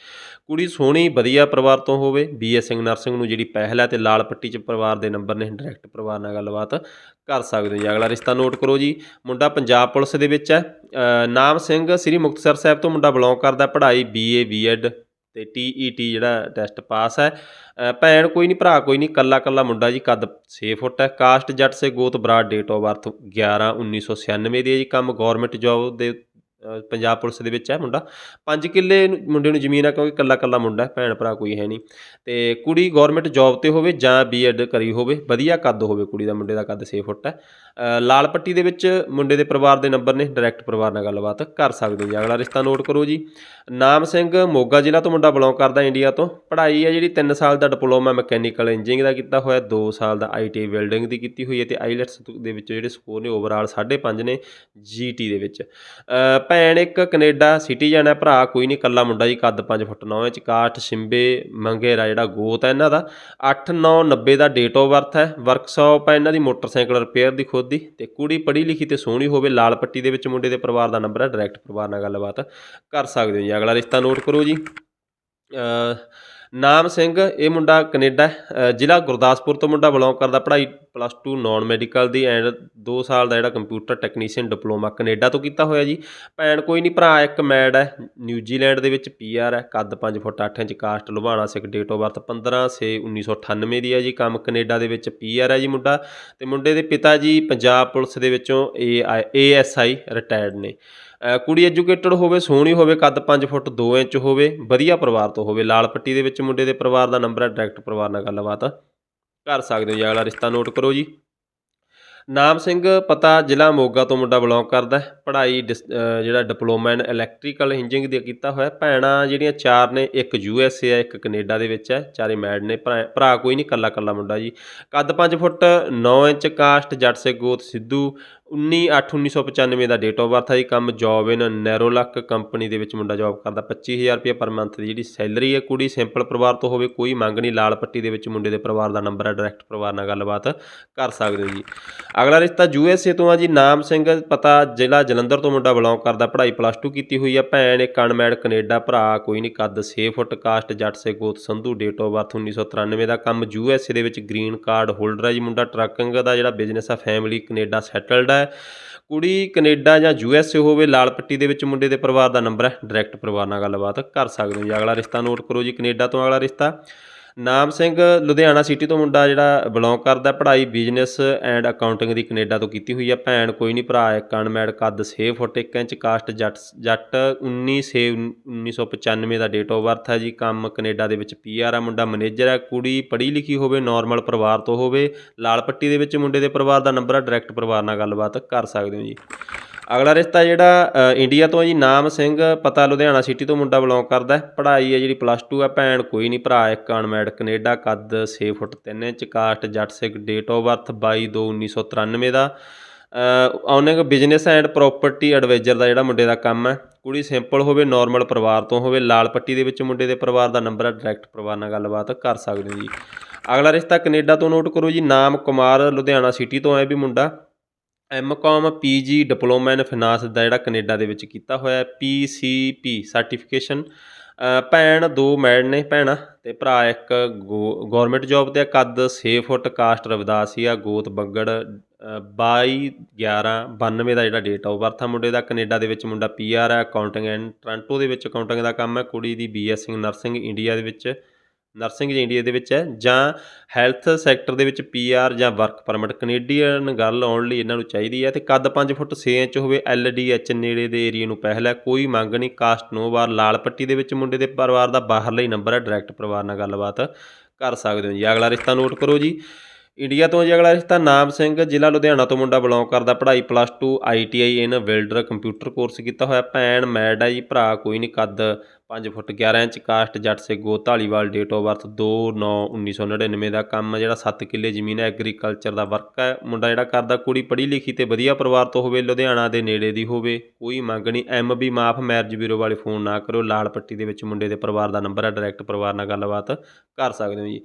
ਕੁੜੀ ਸੋਹਣੀ, ਵਧੀਆ ਪਰਿਵਾਰ ਤੋਂ ਹੋਵੇ। ਬੀਐਸ ਸਿੰਘ ਨਰਸਿੰਗ ਨੂੰ ਜਿਹੜੀ ਪਹਿਲ ਹੈ ਤੇ ਲਾਲ ਪੱਟੀ 'ਚ ਪਰਿਵਾਰ ਦੇ ਨੰਬਰ ਨੇ ਡਾਇਰੈਕਟ ਪਰਿਵਾਰ ਨਾਲ ਗੱਲਬਾਤ ਕਰ ਸਕਦੇ ਹੋ ਜੀ। ਅਗਲਾ ਰਿਸ਼ਤਾ ਨੋਟ ਕਰੋ ਜੀ। ਮੁੰਡਾ ਪੰਜਾਬ ਪੰਜਾਬ ਪੁਲਿਸ ਦੇ ਵਿੱਚ ਹੈ। ਨਾਮ ਸਿੰਘ ਸ੍ਰੀ ਮੁਕਤਸਰ ਸਾਹਿਬ ਤੋਂ ਮੁੰਡਾ ਬਿਲੋਂਗ ਕਰਦਾ, ਪੜ੍ਹਾਈ ਬੀਏ ਬੀਐਡ ਤੇ ਟੀਈਟੀ ਜਿਹੜਾ ਟੈਸਟ ਪਾਸ ਹੈ। ਭੈਣ ਕੋਈ ਨਹੀਂ, ਭਰਾ ਕੋਈ ਨਹੀਂ ਕੱਲਾ ਕੱਲਾ ਮੁੰਡਾ ਜੀ, ਕੱਦ 6 ਫੁੱਟ ਹੈ। ਕਾਸਟ ਜੱਟ ਸੇ ਗੋਤ ਬਰਾੜ ਡੇਟ ਆਫ ਬਰਥ 11 1996 ਦੀ ਹੈ ਜੀ। ਕੰਮ ਗਵਰਨਮੈਂਟ ਜੌਬ ਦੇ ਪੰਜਾਬ ਪੁਲਿਸ ਦੇ ਵਿੱਚ ਹੈ ਮੁੰਡਾ। 5 ਕਿੱਲੇ ਮੁੰਡੇ ਨੂੰ ਜ਼ਮੀਨ ਆ ਕਿਉਂਕਿ ਕੱਲਾ ਕੱਲਾ ਮੁੰਡਾ ਭੈਣ ਭਰਾ ਕੋਈ ਹੈ ਨਹੀਂ। ਤੇ ਕੁੜੀ ਗਵਰਨਮੈਂਟ ਜੌਬ ਤੇ ਹੋਵੇ ਜਾਂ ਬੀਐਡ ਕਰੀ ਹੋਵੇ, ਵਧੀਆ ਕੱਦ ਹੋਵੇ ਕੁੜੀ ਦਾ, ਮੁੰਡੇ ਦਾ ਕੱਦ 6 ਫੁੱਟ ਹੈ। ਲਾਲ ਪੱਟੀ ਦੇ ਵਿੱਚ ਮੁੰਡੇ ਦੇ ਪਰਿਵਾਰ ਦੇ ਨੰਬਰ ਨੇ ਡਾਇਰੈਕਟ ਪਰਿਵਾਰ ਨਾਲ ਗੱਲਬਾਤ ਕਰ ਸਕਦੇ ਹੋ ਜੀ। ਅਗਲਾ ਰਿਸ਼ਤਾ ਨੋਟ ਕਰੋ ਜੀ। ਨਾਮ ਸਿੰਘ ਮੋਗਾ ਜ਼ਿਲ੍ਹਾ ਤੋਂ ਮੁੰਡਾ ਬਿਲੋਂਗ ਕਰਦਾ ਇੰਡੀਆ ਤੋਂ। ਪੜ੍ਹਾਈ ਹੈ ਜਿਹੜੀ 3 ਸਾਲ ਦਾ ਡਿਪਲੋਮਾ ਮਕੈਨੀਕਲ ਇੰਜੀਨੀਅਰਿੰਗ ਦਾ ਕੀਤਾ ਹੋਇਆ 2 ਸਾਲ ਦਾ ਆਈਟੀ ਬਿਲਡਿੰਗ ਦੀ ਕੀਤੀ ਹੋਈ ਹੈ ਤੇ ਆਈਲੈਟਸ ਦੇ ਵਿੱਚ ਜਿਹੜੇ ਸਕੋਰ ਨੇ ਓਵਰਆਲ 5.5 ਨੇ ਜੀਟੀ ਦੇ ਵਿੱਚ। ਭੈਣ ਇੱਕ ਕੈਨੇਡਾ ਸਿਟੀਜ਼ਨ ਹੈ, ਭਰਾ ਕੋਈ ਨਹੀਂ ਕੱਲਾ ਮੁੰਡਾ ਜੀ, ਕੱਦ 5 ਫੁੱਟ 9 ਇੰਚ, ਕਾਠ, ਸਿੰਬੇ, ਮੰਗੇਰਾ ਜਿਹੜਾ ਗੋਤ ਹੈ ਇਹਨਾਂ ਦਾ। 8 9 90 ਦਾ ਡੇਟ ਆਫ ਬਰਥ ਹੈ। ਵਰਕਸ਼ਾਪ ਹੈ, ਇਹਨਾਂ ਦੀ ਮੋਟਰਸਾਈਕਲ ਰਿਪੇਅਰ ਦੀ ਖੁਦ ਦੀ ਤੇ ਕੁੜੀ ਪੜ੍ਹੀ ਲਿਖੀ ਤੇ ਸੋਹਣੀ ਹੋਵੇ ਲਾਲ ਪੱਟੀ ਦੇ ਵਿੱਚ ਮੁੰਡੇ ਦੇ ਪਰਿਵਾਰ ਦਾ ਨੰਬਰ ਹੈ ਡਾਇਰੈਕਟ ਪਰਿਵਾਰ ਨਾਲ ਗੱਲਬਾਤ ਕਰ ਸਕਦੇ ਹੋ ਜੀ। ਅਗਲਾ ਰਿਸ਼ਤਾ ਨੋਟ ਕਰੋ ਜੀ। ਨਾਮ ਸਿੰਘ, ਇਹ ਮੁੰਡਾ ਕੈਨੇਡਾ ਜ਼ਿਲ੍ਹਾ ਗੁਰਦਾਸਪੁਰ ਤੋਂ ਮੁੰਡਾ ਬਿਲੋਂਗ ਕਰਦਾ, ਪੜ੍ਹਾਈ ਪਲੱਸ 2 ਨਾਨ ਮੈਡੀਕਲ ਦੀ ਐਂਡ 2 ਸਾਲ ਦਾ ਜਿਹੜਾ ਕੰਪਿਊਟਰ ਟੈਕਨੀਸ਼ੀਅਨ ਡਿਪਲੋਮਾ ਕੈਨੇਡਾ ਤੋਂ ਕੀਤਾ ਹੋਇਆ ਜੀ। ਭੈਣ ਕੋਈ ਨਹੀਂ, ਭਰਾ ਇੱਕ ਮੈਡ ਹੈ ਨਿਊਜ਼ੀਲੈਂਡ ਦੇ ਵਿੱਚ ਪੀਆਰ ਹੈ, ਕੱਦ 5 foot 8 inch caste Lubana Sikh date of birth 15 6 1998 ਦੀ ਹੈ ਜੀ। ਕੰਮ ਕੈਨੇਡਾ ਦੇ ਵਿੱਚ ਪੀਆਰ ਹੈ ਜੀ ਮੁੰਡਾ, ਤੇ ਮੁੰਡੇ ਦੇ ਪਿਤਾ ਜੀ ਪੰਜਾਬ ਪੁਲਿਸ ਦੇ ਵਿੱਚੋਂ ਏ ਏਐਸਆਈ ਰਿਟਾਇਰਡ ਨੇ। ਕੁੜੀ ਐਜੂਕੇਟਡ ਹੋਵੇ, ਸੋਹਣੀ ਹੋਵੇ, ਕੱਦ 5 ਫੁੱਟ 2 ਇੰਚ ਹੋਵੇ, ਵਧੀਆ ਪਰਿਵਾਰ ਤੋਂ ਹੋਵੇ, ਲਾਲ ਪੱਟੀ ਦੇ ਵਿੱਚ ਮੁੰਡੇ ਦੇ ਪਰਿਵਾਰ ਦਾ ਨੰਬਰ ਹੈ ਡਾਇਰੈਕਟ ਪਰਿਵਾਰ ਨਾਲ ਗੱਲਬਾਤ। ਕਰ ਸਕਦੇ ਹੋ ਜੀ, ਅਗਲਾ ਰਿਸ਼ਤਾ ਨੋਟ ਕਰੋ ਜੀ। ਨਾਮ ਸਿੰਘ, ਪਤਾ ਜ਼ਿਲ੍ਹਾ ਮੋਗਾ ਤੋਂ ਮੁੰਡਾ ਬਿਲੋਂਗ ਕਰਦਾ ਹੈ। ਪੜ੍ਹਾਈ ਡਿਸ- ਜਿਹੜਾ ਡਿਪਲੋਮਾ ਇਨ ਇਲੈਕਟ੍ਰੀਕਲ ਇੰਜੀਨੀਅਰਿੰਗ ਦੀ ਕੀਤਾ ਹੋਇਆ ਭੈਣਾਂ ਜਿਹੜੀਆਂ ਚਾਰ ਨੇ, ਇੱਕ ਯੂ ਐਸ ਏ ਹੈ, ਇੱਕ ਕੈਨੇਡਾ ਦੇ ਵਿੱਚ ਹੈ। ਚਾਰੇ ਮੈਡ ਨੇ, ਭਰਾ ਭਰਾ ਕੋਈ ਨਹੀਂ ਕੱਲਾ ਕੱਲਾ ਮੁੰਡਾ ਜੀ। ਕੱਦ 5 ਫੁੱਟ 9 ਇੰਚ, ਕਾਸਟ, ਜੱਟ ਸੇ ਗੋਤ, ਸਿੱਧੂ। 19 8 1995 ਦਾ ਡੇਟ ਆਫ ਬਰਥ ਹੈ ਜੀ। ਕੰਮ ਜੌਬ ਇਨ ਨੈਰੋਲਕ ਕੰਪਨੀ ਦੇ ਵਿੱਚ ਮੁੰਡਾ ਜੌਬ ਕਰਦਾ। 25000 ਰੁਪਏ ਪਰ ਮੰਥ ਦੀ ਜਿਹੜੀ ਸੈਲਰੀ ਹੈ ਕੁੜੀ ਸਿੰਪਲ ਪਰਿਵਾਰ ਤੋਂ ਹੋਵੇ, ਕੋਈ ਮੰਗ ਨਹੀਂ। ਲਾਲ ਪੱਟੀ ਦੇ ਵਿੱਚ ਮੁੰਡੇ ਦੇ ਪਰਿਵਾਰ ਦਾ ਨੰਬਰ ਹੈ ਡਾਇਰੈਕਟ ਪਰਿਵਾਰ ਨਾਲ ਗੱਲਬਾਤ ਕਰ ਸਕਦੇ ਹੋ ਜੀ। ਅਗਲਾ ਰਿਸ਼ਤਾ ਯੂ ਐਸ ਏ ਤੋਂ ਆ ਜੀ। ਨਾਮ ਸਿੰਘ, ਪਤਾ ਜ਼ਿਲ੍ਹਾ ਜਲੰਧਰ ਤੋਂ ਮੁੰਡਾ ਬਿਲੋਂਗ ਕਰਦਾ। ਪੜ੍ਹਾਈ ਪਲੱਸ 2 ਕੀਤੀ ਹੋਈ ਆ। ਭੈਣ ਇੱਕ ਅਨਮੈਡ ਕੈਨੇਡਾ ਭਰਾ, ਕੋਈ ਨਹੀਂ। ਕੱਦ 6 ਫੁੱਟ, ਕਾਸਟ, ਜੱਟ ਸੇ ਗੋਤ ਸੰਧੂ ਡੇਟ ਆਫ ਬਰਥ 1993 ਦਾ। ਕੰਮ ਯੂ ਐਸ ਏ ਦੇ ਵਿੱਚ ਗ੍ਰੀਨ ਕਾਰਡ ਹੋਲਡਰ ਹੈ ਜੀ ਮੁੰਡਾ। ਟਰੱਕਿੰਗ ਦਾ ਜਿਹੜਾ ਬਿਜ਼ਨਸ ਆ ਫੈਮਿਲੀ ਕੈਨੇਡਾ ਸੈਟਲਡ ਹੈ ਕੁੜੀ ਕੈਨੇਡਾ ਜਾਂ ਯੂ ਐਸ ਏ ਹੋਵੇ, ਲਾਲ ਪੱਟੀ ਦੇ ਵਿੱਚ ਮੁੰਡੇ ਦੇ ਪਰਿਵਾਰ ਦਾ ਨੰਬਰ ਹੈ। ਡਾਇਰੈਕਟ ਪਰਿਵਾਰ ਨਾਲ ਗੱਲਬਾਤ ਕਰ ਸਕਦੇ ਹੋ ਜੀ। ਅਗਲਾ ਰਿਸ਼ਤਾ ਨੋਟ ਕਰੋ ਜੀ, ਕੈਨੇਡਾ ਤੋਂ ਅਗਲਾ ਰਿਸ਼ਤਾ। ਨਾਮ ਸਿੰਘ, ਲੁਧਿਆਣਾ ਸਿਟੀ ਤੋਂ ਮੁੰਡਾ ਜਿਹੜਾ ਬਿਲੋਂਗ ਕਰਦਾ, ਪੜ੍ਹਾਈ ਬਿਜ਼ਨਸ ਐਂਡ ਅਕਾਊਂਟਿੰਗ ਦੀ ਕੈਨੇਡਾ ਤੋਂ ਕੀਤੀ ਹੋਈ ਆ। ਭੈਣ ਕੋਈ ਨਹੀਂ, ਭਰਾ ਇੱਕ ਅਨਮੈਡ ਕੱਦ 6 ਫੁੱਟ 1 ਇੰਚ, ਕਾਸਟ ਜੱਟ ਜੱਟ 19 6 1995 ਦਾ ਡੇਟ ਆਫ ਬਰਥ ਹੈ ਜੀ। ਕੰਮ ਕੈਨੇਡਾ ਦੇ ਵਿੱਚ ਪੀਆਰ ਆ, ਮੁੰਡਾ ਮੈਨੇਜਰ ਹੈ, ਕੁੜੀ ਪੜ੍ਹੀ ਲਿਖੀ ਹੋਵੇ ਨਾਰਮਲ ਪਰਿਵਾਰ ਤੋਂ ਹੋਵੇ, ਲਾਲ ਪੱਟੀ ਦੇ ਵਿੱਚ ਮੁੰਡੇ ਦੇ ਪਰਿਵਾਰ ਦਾ ਨੰਬਰ ਆ ਡਾਇਰੈਕਟ ਪਰਿਵਾਰ ਨਾਲ ਗੱਲਬਾਤ ਕਰ ਸਕਦੇ ਹੋ ਜੀ। ਅਗਲਾ ਰਿਸ਼ਤਾ ਜਿਹੜਾ ਇੰਡੀਆ ਤੋਂ ਜੀ, ਨਾਮ ਸਿੰਘ, ਪਤਾ ਲੁਧਿਆਣਾ ਸਿਟੀ ਤੋਂ ਮੁੰਡਾ ਬਿਲੋਂਗ ਕਰਦਾ ਹੈ। ਪੜ੍ਹਾਈ ਹੈ ਜਿਹੜੀ ਪਲੱਸ 2 ਹੈ, ਭੈਣ ਕੋਈ ਨਹੀਂ, ਭਰਾ ਇੱਕ ਅਨਮੈਡ ਕੈਨੇਡਾ, ਕੱਦ 6 ਫੁੱਟ 3 inch caste Jatt Sikh date of birth 22 2 1993 the. Online business and property adviser ਦਾ ਜਿਹੜਾ ਮੁੰਡੇ ਦਾ ਕੰਮ ਹੈ, ਕੁੜੀ ਸਿੰਪਲ ਹੋਵੇ ਨਾਰਮਲ ਪਰਿਵਾਰ ਤੋਂ ਹੋਵੇ, ਲਾਲ ਪੱਟੀ ਦੇ ਵਿੱਚ ਮੁੰਡੇ ਦੇ ਪਰਿਵਾਰ ਦਾ ਨੰਬਰ ਹੈ ਡਾਇਰੈਕਟ ਪਰਿਵਾਰ ਨਾਲ ਗੱਲਬਾਤ ਕਰ ਸਕਦੇ ਹੋ ਜੀ। ਅਗਲਾ ਰਿਸ਼ਤਾ ਕੈਨੇਡਾ ਤੋਂ ਨੋਟ ਕਰੋ ਜੀ, ਨਾਮ ਕੁਮਾਰ ਲੁਧਿਆਣਾ ਸਿਟੀ ਤੋਂ ਹੈ ਵੀ ਮੁੰਡਾ। MCom PG diploma in finance ਦਾ ਜਿਹੜਾ ਕੈਨੇਡਾ ਦੇ ਵਿੱਚ ਕੀਤਾ ਹੋਇਆ ਹੈ ਪੀਸੀਪੀ ਸਰਟੀਫਿਕੇਸ਼ਨ ਭੈਣ ਦੋ ਮੈਡ ਨੇ ਭੈਣਾਂ ਤੇ ਭਰਾ ਇੱਕ ਗਵਰਨਮੈਂਟ ਜੌਬ ਤੇ ਆ ਕੱਦ 6 ਫੁੱਟ ਕਾਸਟ ਰਵਿਦਾਸੀਆ ਗੋਤ ਬੱਗੜ ਅ, 22 11 92 ਦਾ ਜਿਹੜਾ ਡੇਟ ਆਫ ਬਰਥ ਆ ਮੁੰਡੇ ਦਾ ਕੈਨੇਡਾ ਦੇ ਵਿੱਚ ਮੁੰਡਾ ਪੀਆਰ ਹੈ ਅਕਾਊਂਟਿੰਗ ਐਂਡ ਟੋਰਾਂਟੋ ਦੇ ਵਿੱਚ ਅਕਾਊਂਟਿੰਗ ਦਾ ਕੰਮ ਹੈ ਕੁੜੀ ਦੀ ਬੀਐਸਸੀ ਨਰਸਿੰਗ ਇੰਡੀਆ ਦੇ ਵਿੱਚ ਨਰਸਿੰਗ ਜੀ ਇੰਡੀਆ ਦੇ ਵਿੱਚ ਹੈ, ਜਾਂ ਹੈਲਥ ਸੈਕਟਰ ਦੇ ਵਿੱਚ ਪੀਆਰ ਜਾਂ ਵਰਕ ਪਰਮਿਟ, ਕੈਨੇਡੀਅਨ ਗੱਲ ਆਉਣ ਲਈ ਇਹਨਾਂ ਨੂੰ ਚਾਹੀਦੀ ਹੈ, ਤੇ ਕੱਦ 5 ਫੁੱਟ 6 ਇੰਚ ਹੋਵੇ ਐਲਡੀਐਚ ਨੇੜੇ ਦੇ ਏਰੀਆ ਨੂੰ ਪਹਿਲ ਹੈ, ਕੋਈ ਮੰਗ ਨਹੀਂ, ਕਾਸਟ ਨੋ ਵਾਰ, ਲਾਲ ਪੱਟੀ ਦੇ ਵਿੱਚ ਮੁੰਡੇ ਦੇ ਪਰਿਵਾਰ ਦਾ ਬਾਹਰਲਾ ਹੀ ਨੰਬਰ ਹੈ, ਡਾਇਰੈਕਟ ਪਰਿਵਾਰ ਨਾਲ ਗੱਲਬਾਤ ਕਰ ਸਕਦੇ ਹੋ ਜੀ। ਅਗਲਾ ਰਿਸ਼ਤਾ ਨੋਟ ਕਰੋ ਜੀ। ਇੰਡੀਆ ਤੋਂ ਜੀ ਅਗਲਾ ਰਿਸ਼ਤਾ, ਨਾਮ ਸਿੰਘ, ਜ਼ਿਲ੍ਹਾ ਲੁਧਿਆਣਾ ਤੋਂ ਮੁੰਡਾ ਬਿਲੋਂਗ ਕਰਦਾ, ਪੜ੍ਹਾਈ plus 2 ITI in builder computer course ਕੀਤਾ ਹੋਇਆ, ਭੈਣ, ਮੈਡ ਹੈ ਜੀ, ਭਰਾ ਕੋਈ ਨਹੀਂ, ਕੱਦ 5 ਫੁੱਟ 11 ਇੰਚ ਕਾਸਟ ਜੱਟ ਸੇ ਗੋ ਢਾਲੀਵਾਲ ਡੇਟ ਆਫ ਬਰਥ 2 9 1999 ਦਾ ਕੰਮ ਜਿਹੜਾ 7 ਕਿੱਲੇ ਜ਼ਮੀਨ ਹੈ ਐਗਰੀਕਲਚਰ ਦਾ ਵਰਕ ਹੈ। ਮੁੰਡਾ ਜਿਹੜਾ ਕਰਦਾ ਕੁੜੀ ਪੜ੍ਹੀ ਲਿਖੀ ਤੇ ਵਧੀਆ ਪਰਿਵਾਰ ਤੋਂ ਹੋਵੇ, ਲੁਧਿਆਣਾ ਦੇ ਨੇੜੇ ਦੀ ਹੋਵੇ, ਕੋਈ ਮੰਗ ਨਹੀਂ। ਐਮ ਬੀ ਮਾਫ ਮੈਰਿਜ ਬਿਊਰੋ ਵਾਲੇ ਫੋਨ ਨਾ ਕਰੋ ਲਾਲ ਪੱਟੀ ਦੇ ਵਿੱਚ ਮੁੰਡੇ ਦੇ ਪਰਿਵਾਰ ਦਾ ਨੰਬਰ ਹੈ ਡਾਇਰੈਕਟ ਪਰਿਵਾਰ ਨਾਲ ਗੱਲਬਾਤ ਕਰ ਸਕਦੇ ਹੋ ਜੀ।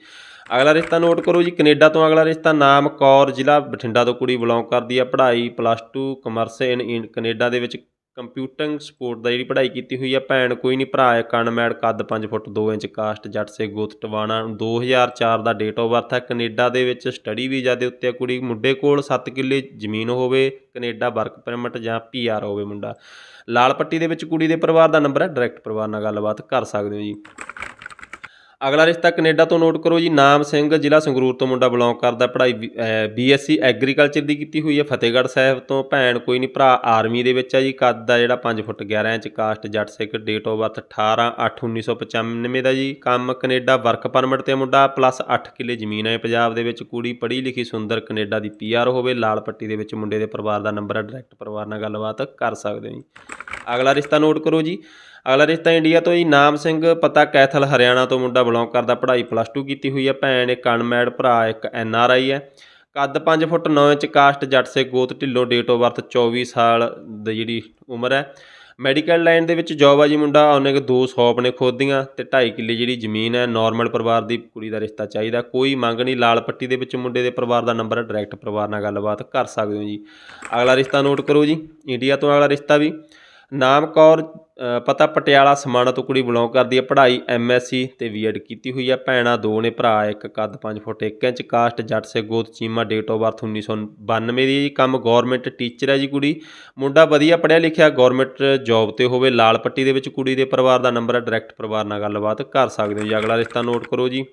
ਅਗਲਾ ਰਿਸ਼ਤਾ ਨੋਟ ਕਰੋ ਜੀ, ਕੈਨੇਡਾ ਤੋਂ ਅਗਲਾ ਰਿਸ਼ਤਾ ਨਾਮ ਕੌਰ, ਜ਼ਿਲ੍ਹਾ ਬਠਿੰਡਾ ਤੋਂ ਕੁੜੀ ਬਿਲੋਂਗ ਕਰਦੀ ਹੈ, ਪੜ੍ਹਾਈ plus 2 commerce in in Canada ਦੇ ਵਿੱਚ ਕੰਪਿਊਟਿੰਗ ਸਪੋਰਟ ਦਾ ਜਿਹੜੀ ਪੜ੍ਹਾਈ ਕੀਤੀ ਹੋਈ ਹੈ ਭੈਣ, ਕੋਈ ਨਹੀਂ ਭਰਾ ਹੈ ਕਣਮੈੜ ਕੱਦ 5 ਫੁੱਟ 2 ਇੰਚ ਕਾਸਟ ਜੱਟ ਸੇ ਗੋਤ, ਟਵਾਣਾ 2004 ਦਾ ਡੇਟ ਆਫ ਬਰਥ ਹੈ। ਕੈਨੇਡਾ ਦੇ ਵਿੱਚ ਸਟੱਡੀ ਵੀਜ਼ਾ ਦੇ ਉੱਤੇ ਕੁੜੀ, ਮੁੰਡੇ ਕੋਲ 7 ਕਿੱਲੇ ਜ਼ਮੀਨ ਹੋਵੇ, ਕੈਨੇਡਾ ਵਰਕ ਪਰਮਿਟ ਜਾਂ ਪੀਆਰ ਹੋਵੇ ਮੁੰਡਾ। ਲਾਲ ਪੱਟੀ ਦੇ ਵਿੱਚ ਕੁੜੀ ਦੇ ਪਰਿਵਾਰ ਦਾ ਨੰਬਰ ਹੈ ਡਾਇਰੈਕਟ ਪਰਿਵਾਰ ਨਾਲ ਗੱਲਬਾਤ ਕਰ ਸਕਦੇ ਹੋ ਜੀ। ਅਗਲਾ ਰਿਸ਼ਤਾ ਕੈਨੇਡਾ ਤੋਂ ਨੋਟ ਕਰੋ ਜੀ, ਨਾਮ ਸਿੰਘ, ਜ਼ਿਲ੍ਹਾ ਸੰਗਰੂਰ ਤੋਂ ਮੁੰਡਾ ਬਿਲੋਂਗ ਕਰਦਾ, ਪੜ੍ਹਾਈ ਬੀਐਸਸੀ ਐਗਰੀਕਲਚਰ ਦੀ ਕੀਤੀ ਹੋਈ ਹੈ, ਫਤਿਹਗੜ੍ਹ ਸਾਹਿਬ ਤੋਂ, ਭੈਣ ਕੋਈ ਨਹੀਂ, ਭਰਾ ਆਰਮੀ ਦੇ ਵਿੱਚ ਆ ਜੀ, ਕੱਦ ਦਾ ਜਿਹੜਾ 5 foot 11 inch, caste, Jatt Sikh date of birth 18 8 1995 ਦਾ ਜੀ, ਕੰਮ ਕੈਨੇਡਾ ਵਰਕ ਪਰਮਿਟ ਤੇ ਮੁੰਡਾ ਪਲੱਸ 8 ਕਿੱਲੇ ਜ਼ਮੀਨ ਹੈ ਪੰਜਾਬ ਦੇ ਵਿੱਚ, ਕੁੜੀ ਪੜ੍ਹੀ ਲਿਖੀ ਸੁੰਦਰ ਕੈਨੇਡਾ ਦੀ ਪੀਆਰ ਹੋਵੇ, ਲਾਲ ਪੱਟੀ ਦੇ ਵਿੱਚ ਮੁੰਡੇ ਦੇ ਪਰਿਵਾਰ ਦਾ ਨੰਬਰ ਹੈ ਡਾਇਰੈਕਟ ਪਰਿਵਾਰ ਨਾਲ ਗੱਲਬਾਤ ਕਰ ਸਕਦੇ ਹੋ ਜੀ। ਅਗਲਾ ਰਿਸ਼ਤਾ ਨੋਟ ਕਰੋ ਜੀ ਅਗਲਾ ਰਿਸ਼ਤਾ ਇੰਡੀਆ ਤੋਂ ਜੀ, ਨਾਮ ਸਿੰਘ, ਪਤਾ ਕੈਥਲ ਹਰਿਆਣਾ ਤੋਂ ਮੁੰਡਾ ਬਿਲੋਂਗ ਕਰਦਾ, ਪੜ੍ਹਾਈ ਪਲੱਸ 2 ਕੀਤੀ ਹੋਈ ਹੈ, ਭੈਣ ਇੱਕ ਅਨਮੈਡ ਭਰਾ, ਇੱਕ ਐਨ ਆਰ ਆਈ ਹੈ। ਕੱਦ 5 ਫੁੱਟ 9 ਇੰਚ ਕਾਸਟ ਜੱਟ ਸੇ ਗੋਤ ਢਿੱਲੋਂ ਡੇਟ ਆਫ ਬਰਥ 24 ਸਾਲ ਦੀ ਜਿਹੜੀ ਉਮਰ ਹੈ। ਮੈਡੀਕਲ ਲਾਈਨ ਦੇ ਵਿੱਚ ਜੌਬ ਆ ਜੀ ਮੁੰਡਾ, ਉਹਨੇ ਕਿ ਦੋ ਸ਼ੌਪ ਨੇ ਖੋਦੀਆਂ ਦੀਆਂ ਤੇ 2.5 ਕਿੱਲੇ ਜਿਹੜੀ ਜ਼ਮੀਨ ਹੈ ਨਾਰਮਲ ਪਰਿਵਾਰ ਦੀ ਕੁੜੀ ਦਾ ਰਿਸ਼ਤਾ ਚਾਹੀਦਾ। ਕੋਈ ਮੰਗ ਨਹੀਂ, ਲਾਲ ਪੱਟੀ ਦੇ ਵਿੱਚ ਮੁੰਡੇ ਦੇ ਪਰਿਵਾਰ ਦਾ ਨੰਬਰ ਹੈ ਡਾਇਰੈਕਟ ਪਰਿਵਾਰ ਨਾਲ ਗੱਲਬਾਤ ਕਰ ਸਕਦੇ ਹੋ ਜੀ। ਅਗਲਾ ਰਿਸ਼ਤਾ ਨੋਟ ਕਰੋ ਜੀ, ਇੰਡੀਆ ਤੋਂ ਅਗਲਾ ਰਿਸ਼ਤਾ ਵੀ। ਨਾਮ ਕੌਰ ਪਤਾ ਪਟਿਆਲਾ ਸਮਾਣਾ ਤੋਂ ਕੁੜੀ ਬਿਲੋਂਗ ਕਰਦੀ ਹੈ। ਪੜ੍ਹਾਈ ਐਮਐਸਸੀ ਤੇ ਬੀਐਡ ਕੀਤੀ ਹੋਈ ਹੈ। ਭੈਣਾਂ ਦੋ ਨੇ, ਭਰਾ ਇੱਕ, ਕੱਦ 5 ਫੁੱਟ 1 ਇੰਚ, ਕਾਸਟ, ਜੱਟ ਸੇ ਗੋਤ ਚੀਮਾ ਡੇਟ ਆਫ ਬਰਥ 1992 ਦੀ ਜੀ। ਕੰਮ ਗਵਰਨਮੈਂਟ ਟੀਚਰ ਹੈ ਜੀ ਕੁੜੀ। ਮੁੰਡਾ ਵਧੀਆ ਪੜ੍ਹਿਆ ਲਿਖਿਆ ਗਵਰਨਮੈਂਟ ਜੌਬ ਤੇ ਹੋਵੇ। ਲਾਲ ਪੱਟੀ ਦੇ ਵਿੱਚ ਕੁੜੀ ਦੇ ਪਰਿਵਾਰ ਦਾ ਨੰਬਰ ਹੈ। ਡਾਇਰੈਕਟ ਪਰਿਵਾਰ ਨਾਲ ਗੱਲਬਾਤ ਕਰ ਸਕਦੇ ਹੋ ਜੀ। ਅਗਲਾ ਰਿਸ਼ਤਾ ਨੋਟ ਕਰੋ ਜੀ।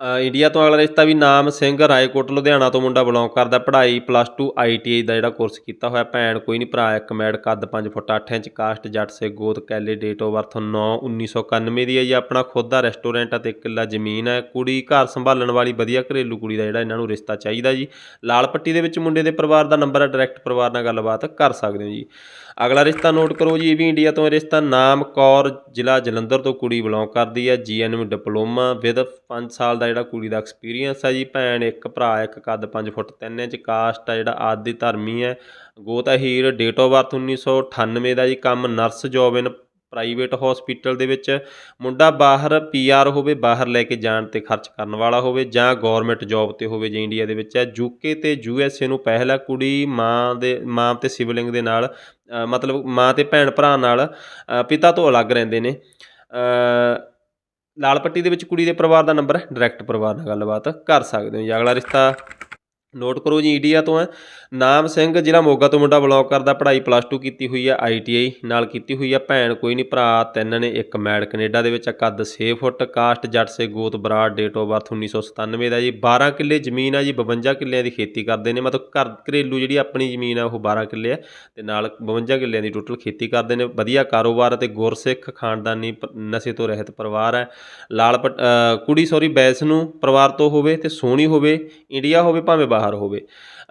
ਇੰਡੀਆ ਤੋਂ ਅਗਲਾ ਰਿਸ਼ਤਾ ਵੀ ਨਾਮ ਸਿੰਘ ਰਾਏਕੋਟ, ਲੁਧਿਆਣਾ ਤੋਂ ਮੁੰਡਾ ਬਿਲੋਂਗ ਕਰਦਾ ਪੜ੍ਹਾਈ ਪਲੱਸ 2 ਆਈਟੀਆਈ ਦਾ ਜਿਹੜਾ ਕੋਰਸ ਕੀਤਾ ਹੋਇਆ। ਭੈਣ ਕੋਈ ਨਹੀਂ, ਭਰਾ ਇੱਕ ਮੈਡ, ਕੱਦ 5 ਫੁੱਟ 8 ਇੰਚ, ਕਾਸਟ, ਜੱਟ ਸੇ ਗੋਤ, ਕੈਲੇ ਡੇਟ ਆਫ ਬਰਥ 9 1991 ਦੀ ਹੈ ਜੀ ਆਪਣਾ। ਖੁਦ ਦਾ ਰੈਸਟੋਰੈਂਟ ਅਤੇ ਕਿੱਲਾ ਜ਼ਮੀਨ ਹੈ ਕੁੜੀ ਘਰ ਸੰਭਾਲਣ ਵਾਲੀ ਵਧੀਆ ਘਰੇਲੂ ਕੁੜੀ ਦਾ ਜਿਹੜਾ ਇਹਨਾਂ ਨੂੰ ਰਿਸ਼ਤਾ ਚਾਹੀਦਾ ਜੀ। ਲਾਲ ਪੱਟੀ ਦੇ ਵਿੱਚ ਮੁੰਡੇ ਦੇ ਪਰਿਵਾਰ ਦਾ ਨੰਬਰ ਹੈ ਡਾਇਰੈਕਟ ਪਰਿਵਾਰ ਨਾਲ ਗੱਲਬਾਤ ਕਰ ਸਕਦੇ ਹੋ ਜੀ। ਅਗਲਾ ਰਿਸ਼ਤਾ ਨੋਟ ਕਰੋ ਜੀ, ਇਹ ਵੀ ਇੰਡੀਆ ਤੋਂ ਇਹ ਰਿਸ਼ਤਾ ਨਾਮ ਕੌਰ ਜ਼ਿਲ੍ਹਾ ਜਲੰਧਰ ਤੋਂ ਕੁੜੀ ਬਿਲੋਂਗ ਕਰਦੀ ਹੈ। ਜੀਐਨਯੂ ਡਿਪਲੋਮਾ ਵਿਦ 5 ਸਾਲ ਦਾ ਜਿਹੜਾ ਕੁੜੀ ਦਾ ਐਕਸਪੀਰੀਅੰਸ ਆ ਜੀ ਭੈਣ, ਇੱਕ ਭਰਾ, ਇੱਕ ਕੱਦ 5 ਫੁੱਟ 3 ਇੰਚ ਕਾਸਟ ਆ ਜਿਹੜਾ ਆਦਿ ਧਰਮੀ ਹੈ। ਗੋਤਾ ਹੀਰ ਡੇਟ ਆਫ ਬਰਥ 1998 ਦਾ ਜੀ, ਕੰਮ nurse job in private hospital ਦੇ ਵਿੱਚ। ਮੁੰਡਾ ਬਾਹਰ ਪੀਆਰ ਹੋਵੇ, ਬਾਹਰ ਲੈ ਕੇ ਜਾਣ ਤੇ ਖਰਚ ਕਰਨ ਵਾਲਾ ਹੋਵੇ ਜਾਂ ਗਵਰਨਮੈਂਟ ਜੌਬ ਤੇ ਹੋਵੇ ਜੇ ਇੰਡੀਆ ਦੇ ਵਿੱਚ ਹੈ। ਯੂਕੇ ਤੇ ਯੂਐਸਏ ਨੂੰ ਪਹਿਲਾ ਕੁੜੀ ਮਾਂ ਦੇ, ਮਾਂ ਤੇ ਸਿਬਲਿੰਗ ਦੇ ਨਾਲ ਮਤਲਬ ਮਾਂ ਤੇ ਭੈਣ ਭਰਾ ਨਾਲ ਪਿਤਾ ਤੋਂ ਅਲੱਗ ਰਹਿੰਦੇ ਨੇ। ਲਾਲ ਪੱਟੀ ਦੇ ਵਿੱਚ ਕੁੜੀ ਦੇ ਪਰਿਵਾਰ ਦਾ ਨੰਬਰ ਹੈ, ਡਾਇਰੈਕਟ ਪਰਿਵਾਰ ਨਾਲ ਗੱਲਬਾਤ ਕਰ ਸਕਦੇ ਹੋ ਜੀ। ਅਗਲਾ ਰਿਸ਼ਤਾ ਨੋਟ ਕਰੋ ਜੀ ਇੰਡੀਆ ਤੋਂ ਹੈ। ਨਾਮ ਸਿੰਘ ਜ਼ਿਲ੍ਹਾ ਮੋਗਾ ਤੋਂ ਮੁੰਡਾ ਬਿਲੋਂਗ ਕਰਦਾ, ਪੜ੍ਹਾਈ ਪਲੱਸ 2 ਕੀਤੀ ਹੋਈ ਹੈ ਆਈਟੀਆਈ ਨਾਲ ਕੀਤੀ ਹੋਈ ਹੈ। ਭੈਣ ਕੋਈ ਨਹੀਂ, ਭਰਾ ਤਿੰਨ ਨੇ, ਇੱਕ ਮੈਡ, ਕੈਨੇਡਾ ਦੇ ਵਿੱਚ ਕੱਦ 6 ਫੁੱਟ, ਕਾਸਟ, ਜੱਟ ਸੇ ਗੋਤ ਬਰਾੜ ਡੇਟ ਆਫ ਬਰਥ 1997 ਦਾ ਜੀ। 12 ਕਿੱਲੇ ਜ਼ਮੀਨ ਆ ਜੀ 52 ਕਿੱਲਿਆਂ ਦੀ ਖੇਤੀ ਕਰਦੇ ਨੇ। ਮਤਲਬ ਘਰ ਘਰੇਲੂ ਜਿਹੜੀ ਆਪਣੀ ਜ਼ਮੀਨ ਆ, ਉਹ 12 ਕਿੱਲੇ ਹੈ ਤੇ ਨਾਲ 52 ਕਿੱਲਿਆਂ ਦੀ ਟੋਟਲ ਖੇਤੀ ਕਰਦੇ ਨੇ। ਵਧੀਆ ਕਾਰੋਬਾਰ ਅਤੇ ਗੁਰਸਿੱਖ ਖਾਨਦਾਨੀ ਪ- ਨਸ਼ੇ ਤੋਂ ਰਹਿਤ ਪਰਿਵਾਰ ਹੈ। ਲਾਲ ਪਟ- ਕੁੜੀ ਸੌਰੀ ਬੈਸ ਨੂੰ ਪਰਿਵਾਰ ਤੋਂ ਹੋਵੇ ਤੇ ਸੋਹਣੀ ਹੋਵੇ ਇੰਡੀਆ ਹੋਵੇ ਭਾਵੇਂ ਬਾਹਰ ਹੋਵੇ।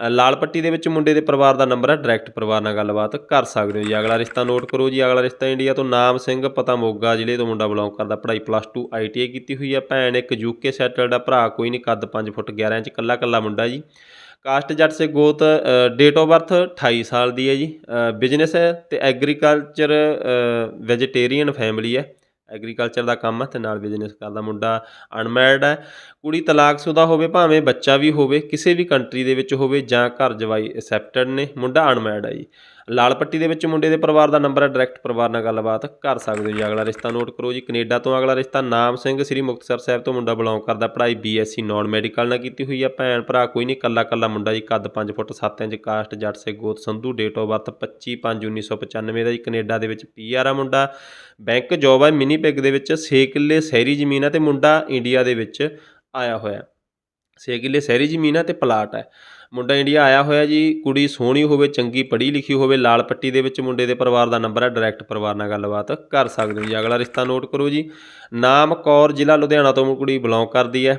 ਲਾਲ ਪੱਟੀ ਦੇ ਵਿੱਚ ਮੁੰਡੇ ਦੇ ਪਰਿਵਾਰ ਦਾ ਨੰਬਰ ਹੈ, ਡਾਇਰੈਕਟ ਪਰਿਵਾਰ ਨਾਲ ਗੱਲਬਾਤ ਕਰ ਸਕਦੇ ਹੋ ਜੀ। ਅਗਲਾ ਰਿਸ਼ਤਾ ਨੋਟ ਕਰੋ ਜੀ। ਅਗਲਾ ਰਿਸ਼ਤਾ ਇੰਡੀਆ ਤੋਂ ਨਾਮ ਸਿੰਘ ਪਤਾ ਮੋਗਾ ਜ਼ਿਲ੍ਹੇ ਤੋਂ ਮੁੰਡਾ ਬਿਲੋਂਗ ਕਰਦਾ। ਪੜ੍ਹਾਈ ਪਲੱਸ 2 ਆਈਟੀਆਈ ਕੀਤੀ ਹੋਈ ਹੈ। ਭੈਣ ਇੱਕ ਯੂਕੇ ਸੈਟਲਡ ਆ ਭਰਾ ਕੋਈ ਨਹੀਂ। ਕੱਦ 5 ਫੁੱਟ 11 ਇੰਚ ਕੱਲਾ ਕੱਲਾ ਮੁੰਡਾ ਜੀ। ਕਾਸਟ ਜੱਟ ਸੇ ਗੋਤ ਡੇਟ ਆਫ ਬਰਥ 28 ਸਾਲ ਦੀ ਹੈ ਜੀ। ਬਿਜ਼ਨਸ ਹੈ ਤੇ ਐਗਰੀਕਲਚਰ ਵੈਜੀਟੇਰੀਅਨ ਫੈਮਿਲੀ ਹੈ। ਐਗਰੀਕਲਚਰ ਦਾ ਕੰਮ ਹੈ ਤੇ ਨਾਲ ਬਿਜ਼ਨਸ ਕਰਦਾ ਮੁੰਡਾ ਅਨਮੈਰਿਡ ਹੈ। ਕੁੜੀ ਤਲਾਕਸ਼ੁਦਾ ਹੋਵੇ ਭਾਵੇਂ ਬੱਚਾ ਵੀ ਹੋਵੇ, ਕਿਸੇ ਵੀ ਕੰਟਰੀ ਦੇ ਵਿੱਚ ਹੋਵੇ ਜਾਂ ਘਰ ਜਵਾਈ ਐਕਸੈਪਟਡ ਨੇ, ਮੁੰਡਾ ਅਨਮੈਰਿਡ ਹੈ ਜੀ। ਲਾਲ ਪੱਟੀ ਦੇ ਵਿੱਚ ਮੁੰਡੇ ਦੇ ਪਰਿਵਾਰ ਦਾ ਨੰਬਰ ਹੈ ਡਾਇਰੈਕਟ ਪਰਿਵਾਰ ਨਾਲ ਗੱਲਬਾਤ ਕਰ ਸਕਦੇ ਹੋ ਜੀ। ਅਗਲਾ ਰਿਸ਼ਤਾ ਨੋਟ ਕਰੋ ਜੀ। ਕੈਨੇਡਾ ਤੋਂ ਅਗਲਾ ਰਿਸ਼ਤਾ ਨਾਮ ਸਿੰਘ, ਸ੍ਰੀ ਮੁਕਤਸਰ ਸਾਹਿਬ ਤੋਂ ਮੁੰਡਾ ਬਿਲੋਂਗ ਕਰਦਾ। ਪੜ੍ਹਾਈ ਬੀਐਸਸੀ ਨਾਨ ਮੈਡੀਕਲ ਨਾਲ ਕੀਤੀ ਹੋਈ ਹੈ ਭੈਣ ਭਰਾ ਕੋਈ ਨਹੀਂ ਕੱਲਾ ਕੱਲਾ ਮੁੰਡਾ ਜੀ। ਕੱਦ 5 ਫੁੱਟ 7 ਇੰਚ, ਕਾਸਟ ਜੱਟ ਸੇ ਗੋਤ ਸੰਧੂ ਡੇਟ ਆਫ ਬਰਥ 25 5 1995 ਦਾ ਜੀ। ਕੈਨੇਡਾ ਦੇ ਵਿੱਚ ਪੀਆਰ ਆ ਮੁੰਡਾ। ਬੈਂਕ ਜੋਬ ਹੈ ਮਿਨੀ ਪਿਗ ਦੇ ਵਿੱਚ। 6 ਕਿੱਲੇ ਸ਼ਹਿਰੀ ਜ਼ਮੀਨ ਹੈ ਤੇ ਮੁੰਡਾ ਇੰਡੀਆ ਦੇ ਵਿੱਚ ਆਇਆ ਹੋਇਆ। 6 ਕਿੱਲੇ ਸ਼ਹਿਰੀ ਜ਼ਮੀਨ ਹੈ ਤੇ ਪਲਾਟ ਹੈ ਮੁੰਡਾ ਇੰਡੀਆ ਆਇਆ ਹੋਇਆ ਜੀ, ਕੁੜੀ ਸੋਹਣੀ ਹੋਵੇ, ਚੰਗੀ ਪੜ੍ਹੀ ਲਿਖੀ ਹੋਵੇ, ਲਾਲ ਪੱਟੀ ਦੇ ਵਿੱਚ ਮੁੰਡੇ ਦੇ ਪਰਿਵਾਰ ਦਾ ਨੰਬਰ ਹੈ ਡਾਇਰੈਕਟ ਪਰਿਵਾਰ ਨਾਲ ਗੱਲਬਾਤ ਕਰ ਸਕਦੇ ਹੋ ਜੀ। ਅਗਲਾ ਰਿਸ਼ਤਾ ਨੋਟ ਕਰੋ ਜੀ। ਨਾਮ ਕੌਰ ਜ਼ਿਲ੍ਹਾ ਲੁਧਿਆਣਾ ਤੋਂ ਕੁੜੀ ਬਿਲੋਂਗ ਕਰਦੀ ਹੈ।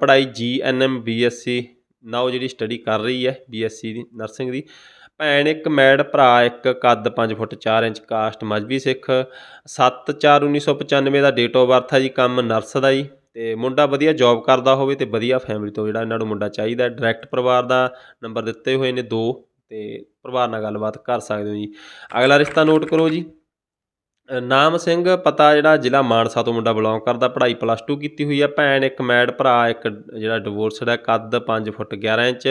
ਪੜ੍ਹਾਈ G N M B S C now ਜਿਹੜੀ ਸਟੱਡੀ ਕਰ ਰਹੀ ਹੈ ਬੀ ਐਸ ਸੀ ਦੀ ਨਰਸਿੰਗ ਦੀ। ਭੈਣ ਇੱਕ ਮੈਡ, ਭਰਾ ਇੱਕ ਕੱਦ 5 foot 4 inch caste Mazhabi Sikh. 7 4 1995 ਦਾ ਡੇਟ ਆਫ ਬਰਥ ਹੈ ਜੀ, ਕੰਮ ਨਰਸ ਦਾ ਜੀ। ਤੇ ਮੁੰਡਾ ਵਧੀਆ ਜੌਬ ਕਰਦਾ ਹੋਵੇ ਤੇ ਵਧੀਆ ਫੈਮਿਲੀ ਤੋਂ ਜਿਹੜਾ ਇਹਨਾਂ ਨੂੰ ਮੁੰਡਾ ਚਾਹੀਦਾ ਡਾਇਰੈਕਟ ਪਰਿਵਾਰ ਦਾ ਨੰਬਰ ਦਿੱਤੇ ਹੋਏ ਨੇ ਦੋ ਤੇ ਪਰਿਵਾਰ ਨਾਲ ਗੱਲਬਾਤ ਕਰ ਸਕਦੇ ਹੋ ਜੀ। ਅਗਲਾ ਰਿਸ਼ਤਾ ਨੋਟ ਕਰੋ ਜੀ। ਨਾਮ ਸਿੰਘ, ਪਤਾ ਜਿਹੜਾ ਜ਼ਿਲ੍ਹਾ ਮਾਨਸਾ ਤੋਂ ਮੁੰਡਾ ਬਿਲੋਂਗ ਕਰਦਾ, ਪੜ੍ਹਾਈ ਪਲੱਸ 2 ਕੀਤੀ ਹੋਈ ਹੈ ਭੈਣ ਇੱਕ ਮੈਡ, ਭਰਾ ਇੱਕ ਜਿਹੜਾ ਡਿਵੋਰਸਡ ਹੈ, ਕੱਦ 5 ਫੁੱਟ 11 ਇੰਚ।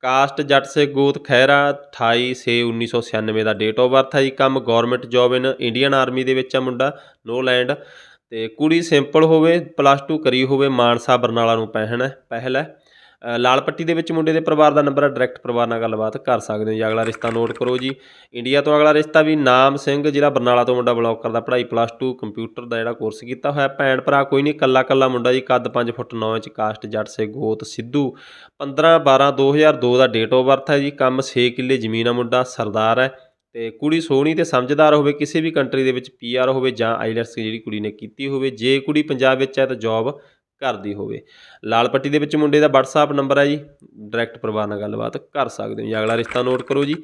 ਕਾਸਟ ਜੱਟ ਸੇ ਗੋਤ ਖੈਰਾ 28 ਸੇ 1996 ਦਾ ਡੇਟ ਆਫ ਬਰਥ ਹੈ ਜੀ। ਕੰਮ government job in Indian army ਦੇ ਵਿੱਚ ਆ ਮੁੰਡਾ ਨੋ ਲੈਂਡ ਤੇ ਕੁੜੀ ਸਿੰਪਲ ਹੋਵੇ ਪਲੱਸ 2 ਕਰੀ ਹੋਵੇ ਮਾਨਸਾ ਬਰਨਾਲਾ ਨੂੰ ਪਹਿਨ ਹੈ ਪਹਿਲ ਹੈ। ਅ, ਲਾਲ ਪੱਟੀ ਦੇ ਵਿੱਚ ਮੁੰਡੇ ਦੇ ਪਰਿਵਾਰ ਦਾ ਨੰਬਰ ਹੈ ਡਾਇਰੈਕਟ ਪਰਿਵਾਰ ਨਾਲ ਗੱਲਬਾਤ ਕਰ ਸਕਦੇ ਹੋ ਜੀ। ਅਗਲਾ ਰਿਸ਼ਤਾ ਨੋਟ ਕਰੋ ਜੀ। ਇੰਡੀਆ ਤੋਂ ਅਗਲਾ ਰਿਸ਼ਤਾ ਵੀ ਨਾਮ ਸਿੰਘ ਜਿਹੜਾ ਬਰਨਾਲਾ ਤੋਂ ਮੁੰਡਾ ਬਲੌਕ ਦਾ ਪੜ੍ਹਾਈ ਪਲੱਸ 2 ਕੰਪਿਊਟਰ ਦਾ ਜਿਹੜਾ ਕੋਰਸ ਕੀਤਾ ਹੋਇਆ। ਭੈਣ ਭਰਾ ਕੋਈ ਨਹੀਂ ਕੱਲਾ ਕੱਲਾ ਮੁੰਡਾ ਜੀ ਕੱਦ 5 ਫੁੱਟ 9 ਇੰਚ ਕਾਸਟ ਜੱਟ ਸੇ ਗੋਤ ਸਿੱਧੂ। 15 12 2002 ਦਾ ਡੇਟ ਆਫ ਬਰਥ ਹੈ ਜੀ। ਕੰਮ 6 ਕਿੱਲੇ ਜ਼ਮੀਨ ਆ ਮੁੰਡਾ ਸਰਦਾਰ ਹੈ। ਤੇ ਕੁੜੀ ਸੋਹਣੀ ਤੇ ਸਮਝਦਾਰ ਹੋਵੇ, ਕਿਸੇ ਵੀ ਕੰਟਰੀ ਦੇ ਵਿੱਚ ਪੀਆਰ ਹੋਵੇ ਜਾਂ ਆਈਲੈਟਸ ਜਿਹੜੀ ਕੁੜੀ ਨੇ ਕੀਤੀ ਹੋਵੇ, ਜੇ ਕੁੜੀ ਪੰਜਾਬ ਵਿੱਚ ਹੈ ਤਾਂ ਜੌਬ ਕਰਦੀ ਹੋਵੇ। ਲਾਲ ਪੱਟੀ ਦੇ ਵਿੱਚ ਮੁੰਡੇ ਦਾ WhatsApp ਨੰਬਰ ਹੈ ਜੀ ਡਾਇਰੈਕਟ ਪਰਿਵਾਰ ਨਾਲ ਗੱਲਬਾਤ ਕਰ ਸਕਦੇ ਹੋ ਜੀ। ਅਗਲਾ ਰਿਸ਼ਤਾ ਨੋਟ ਕਰੋ ਜੀ।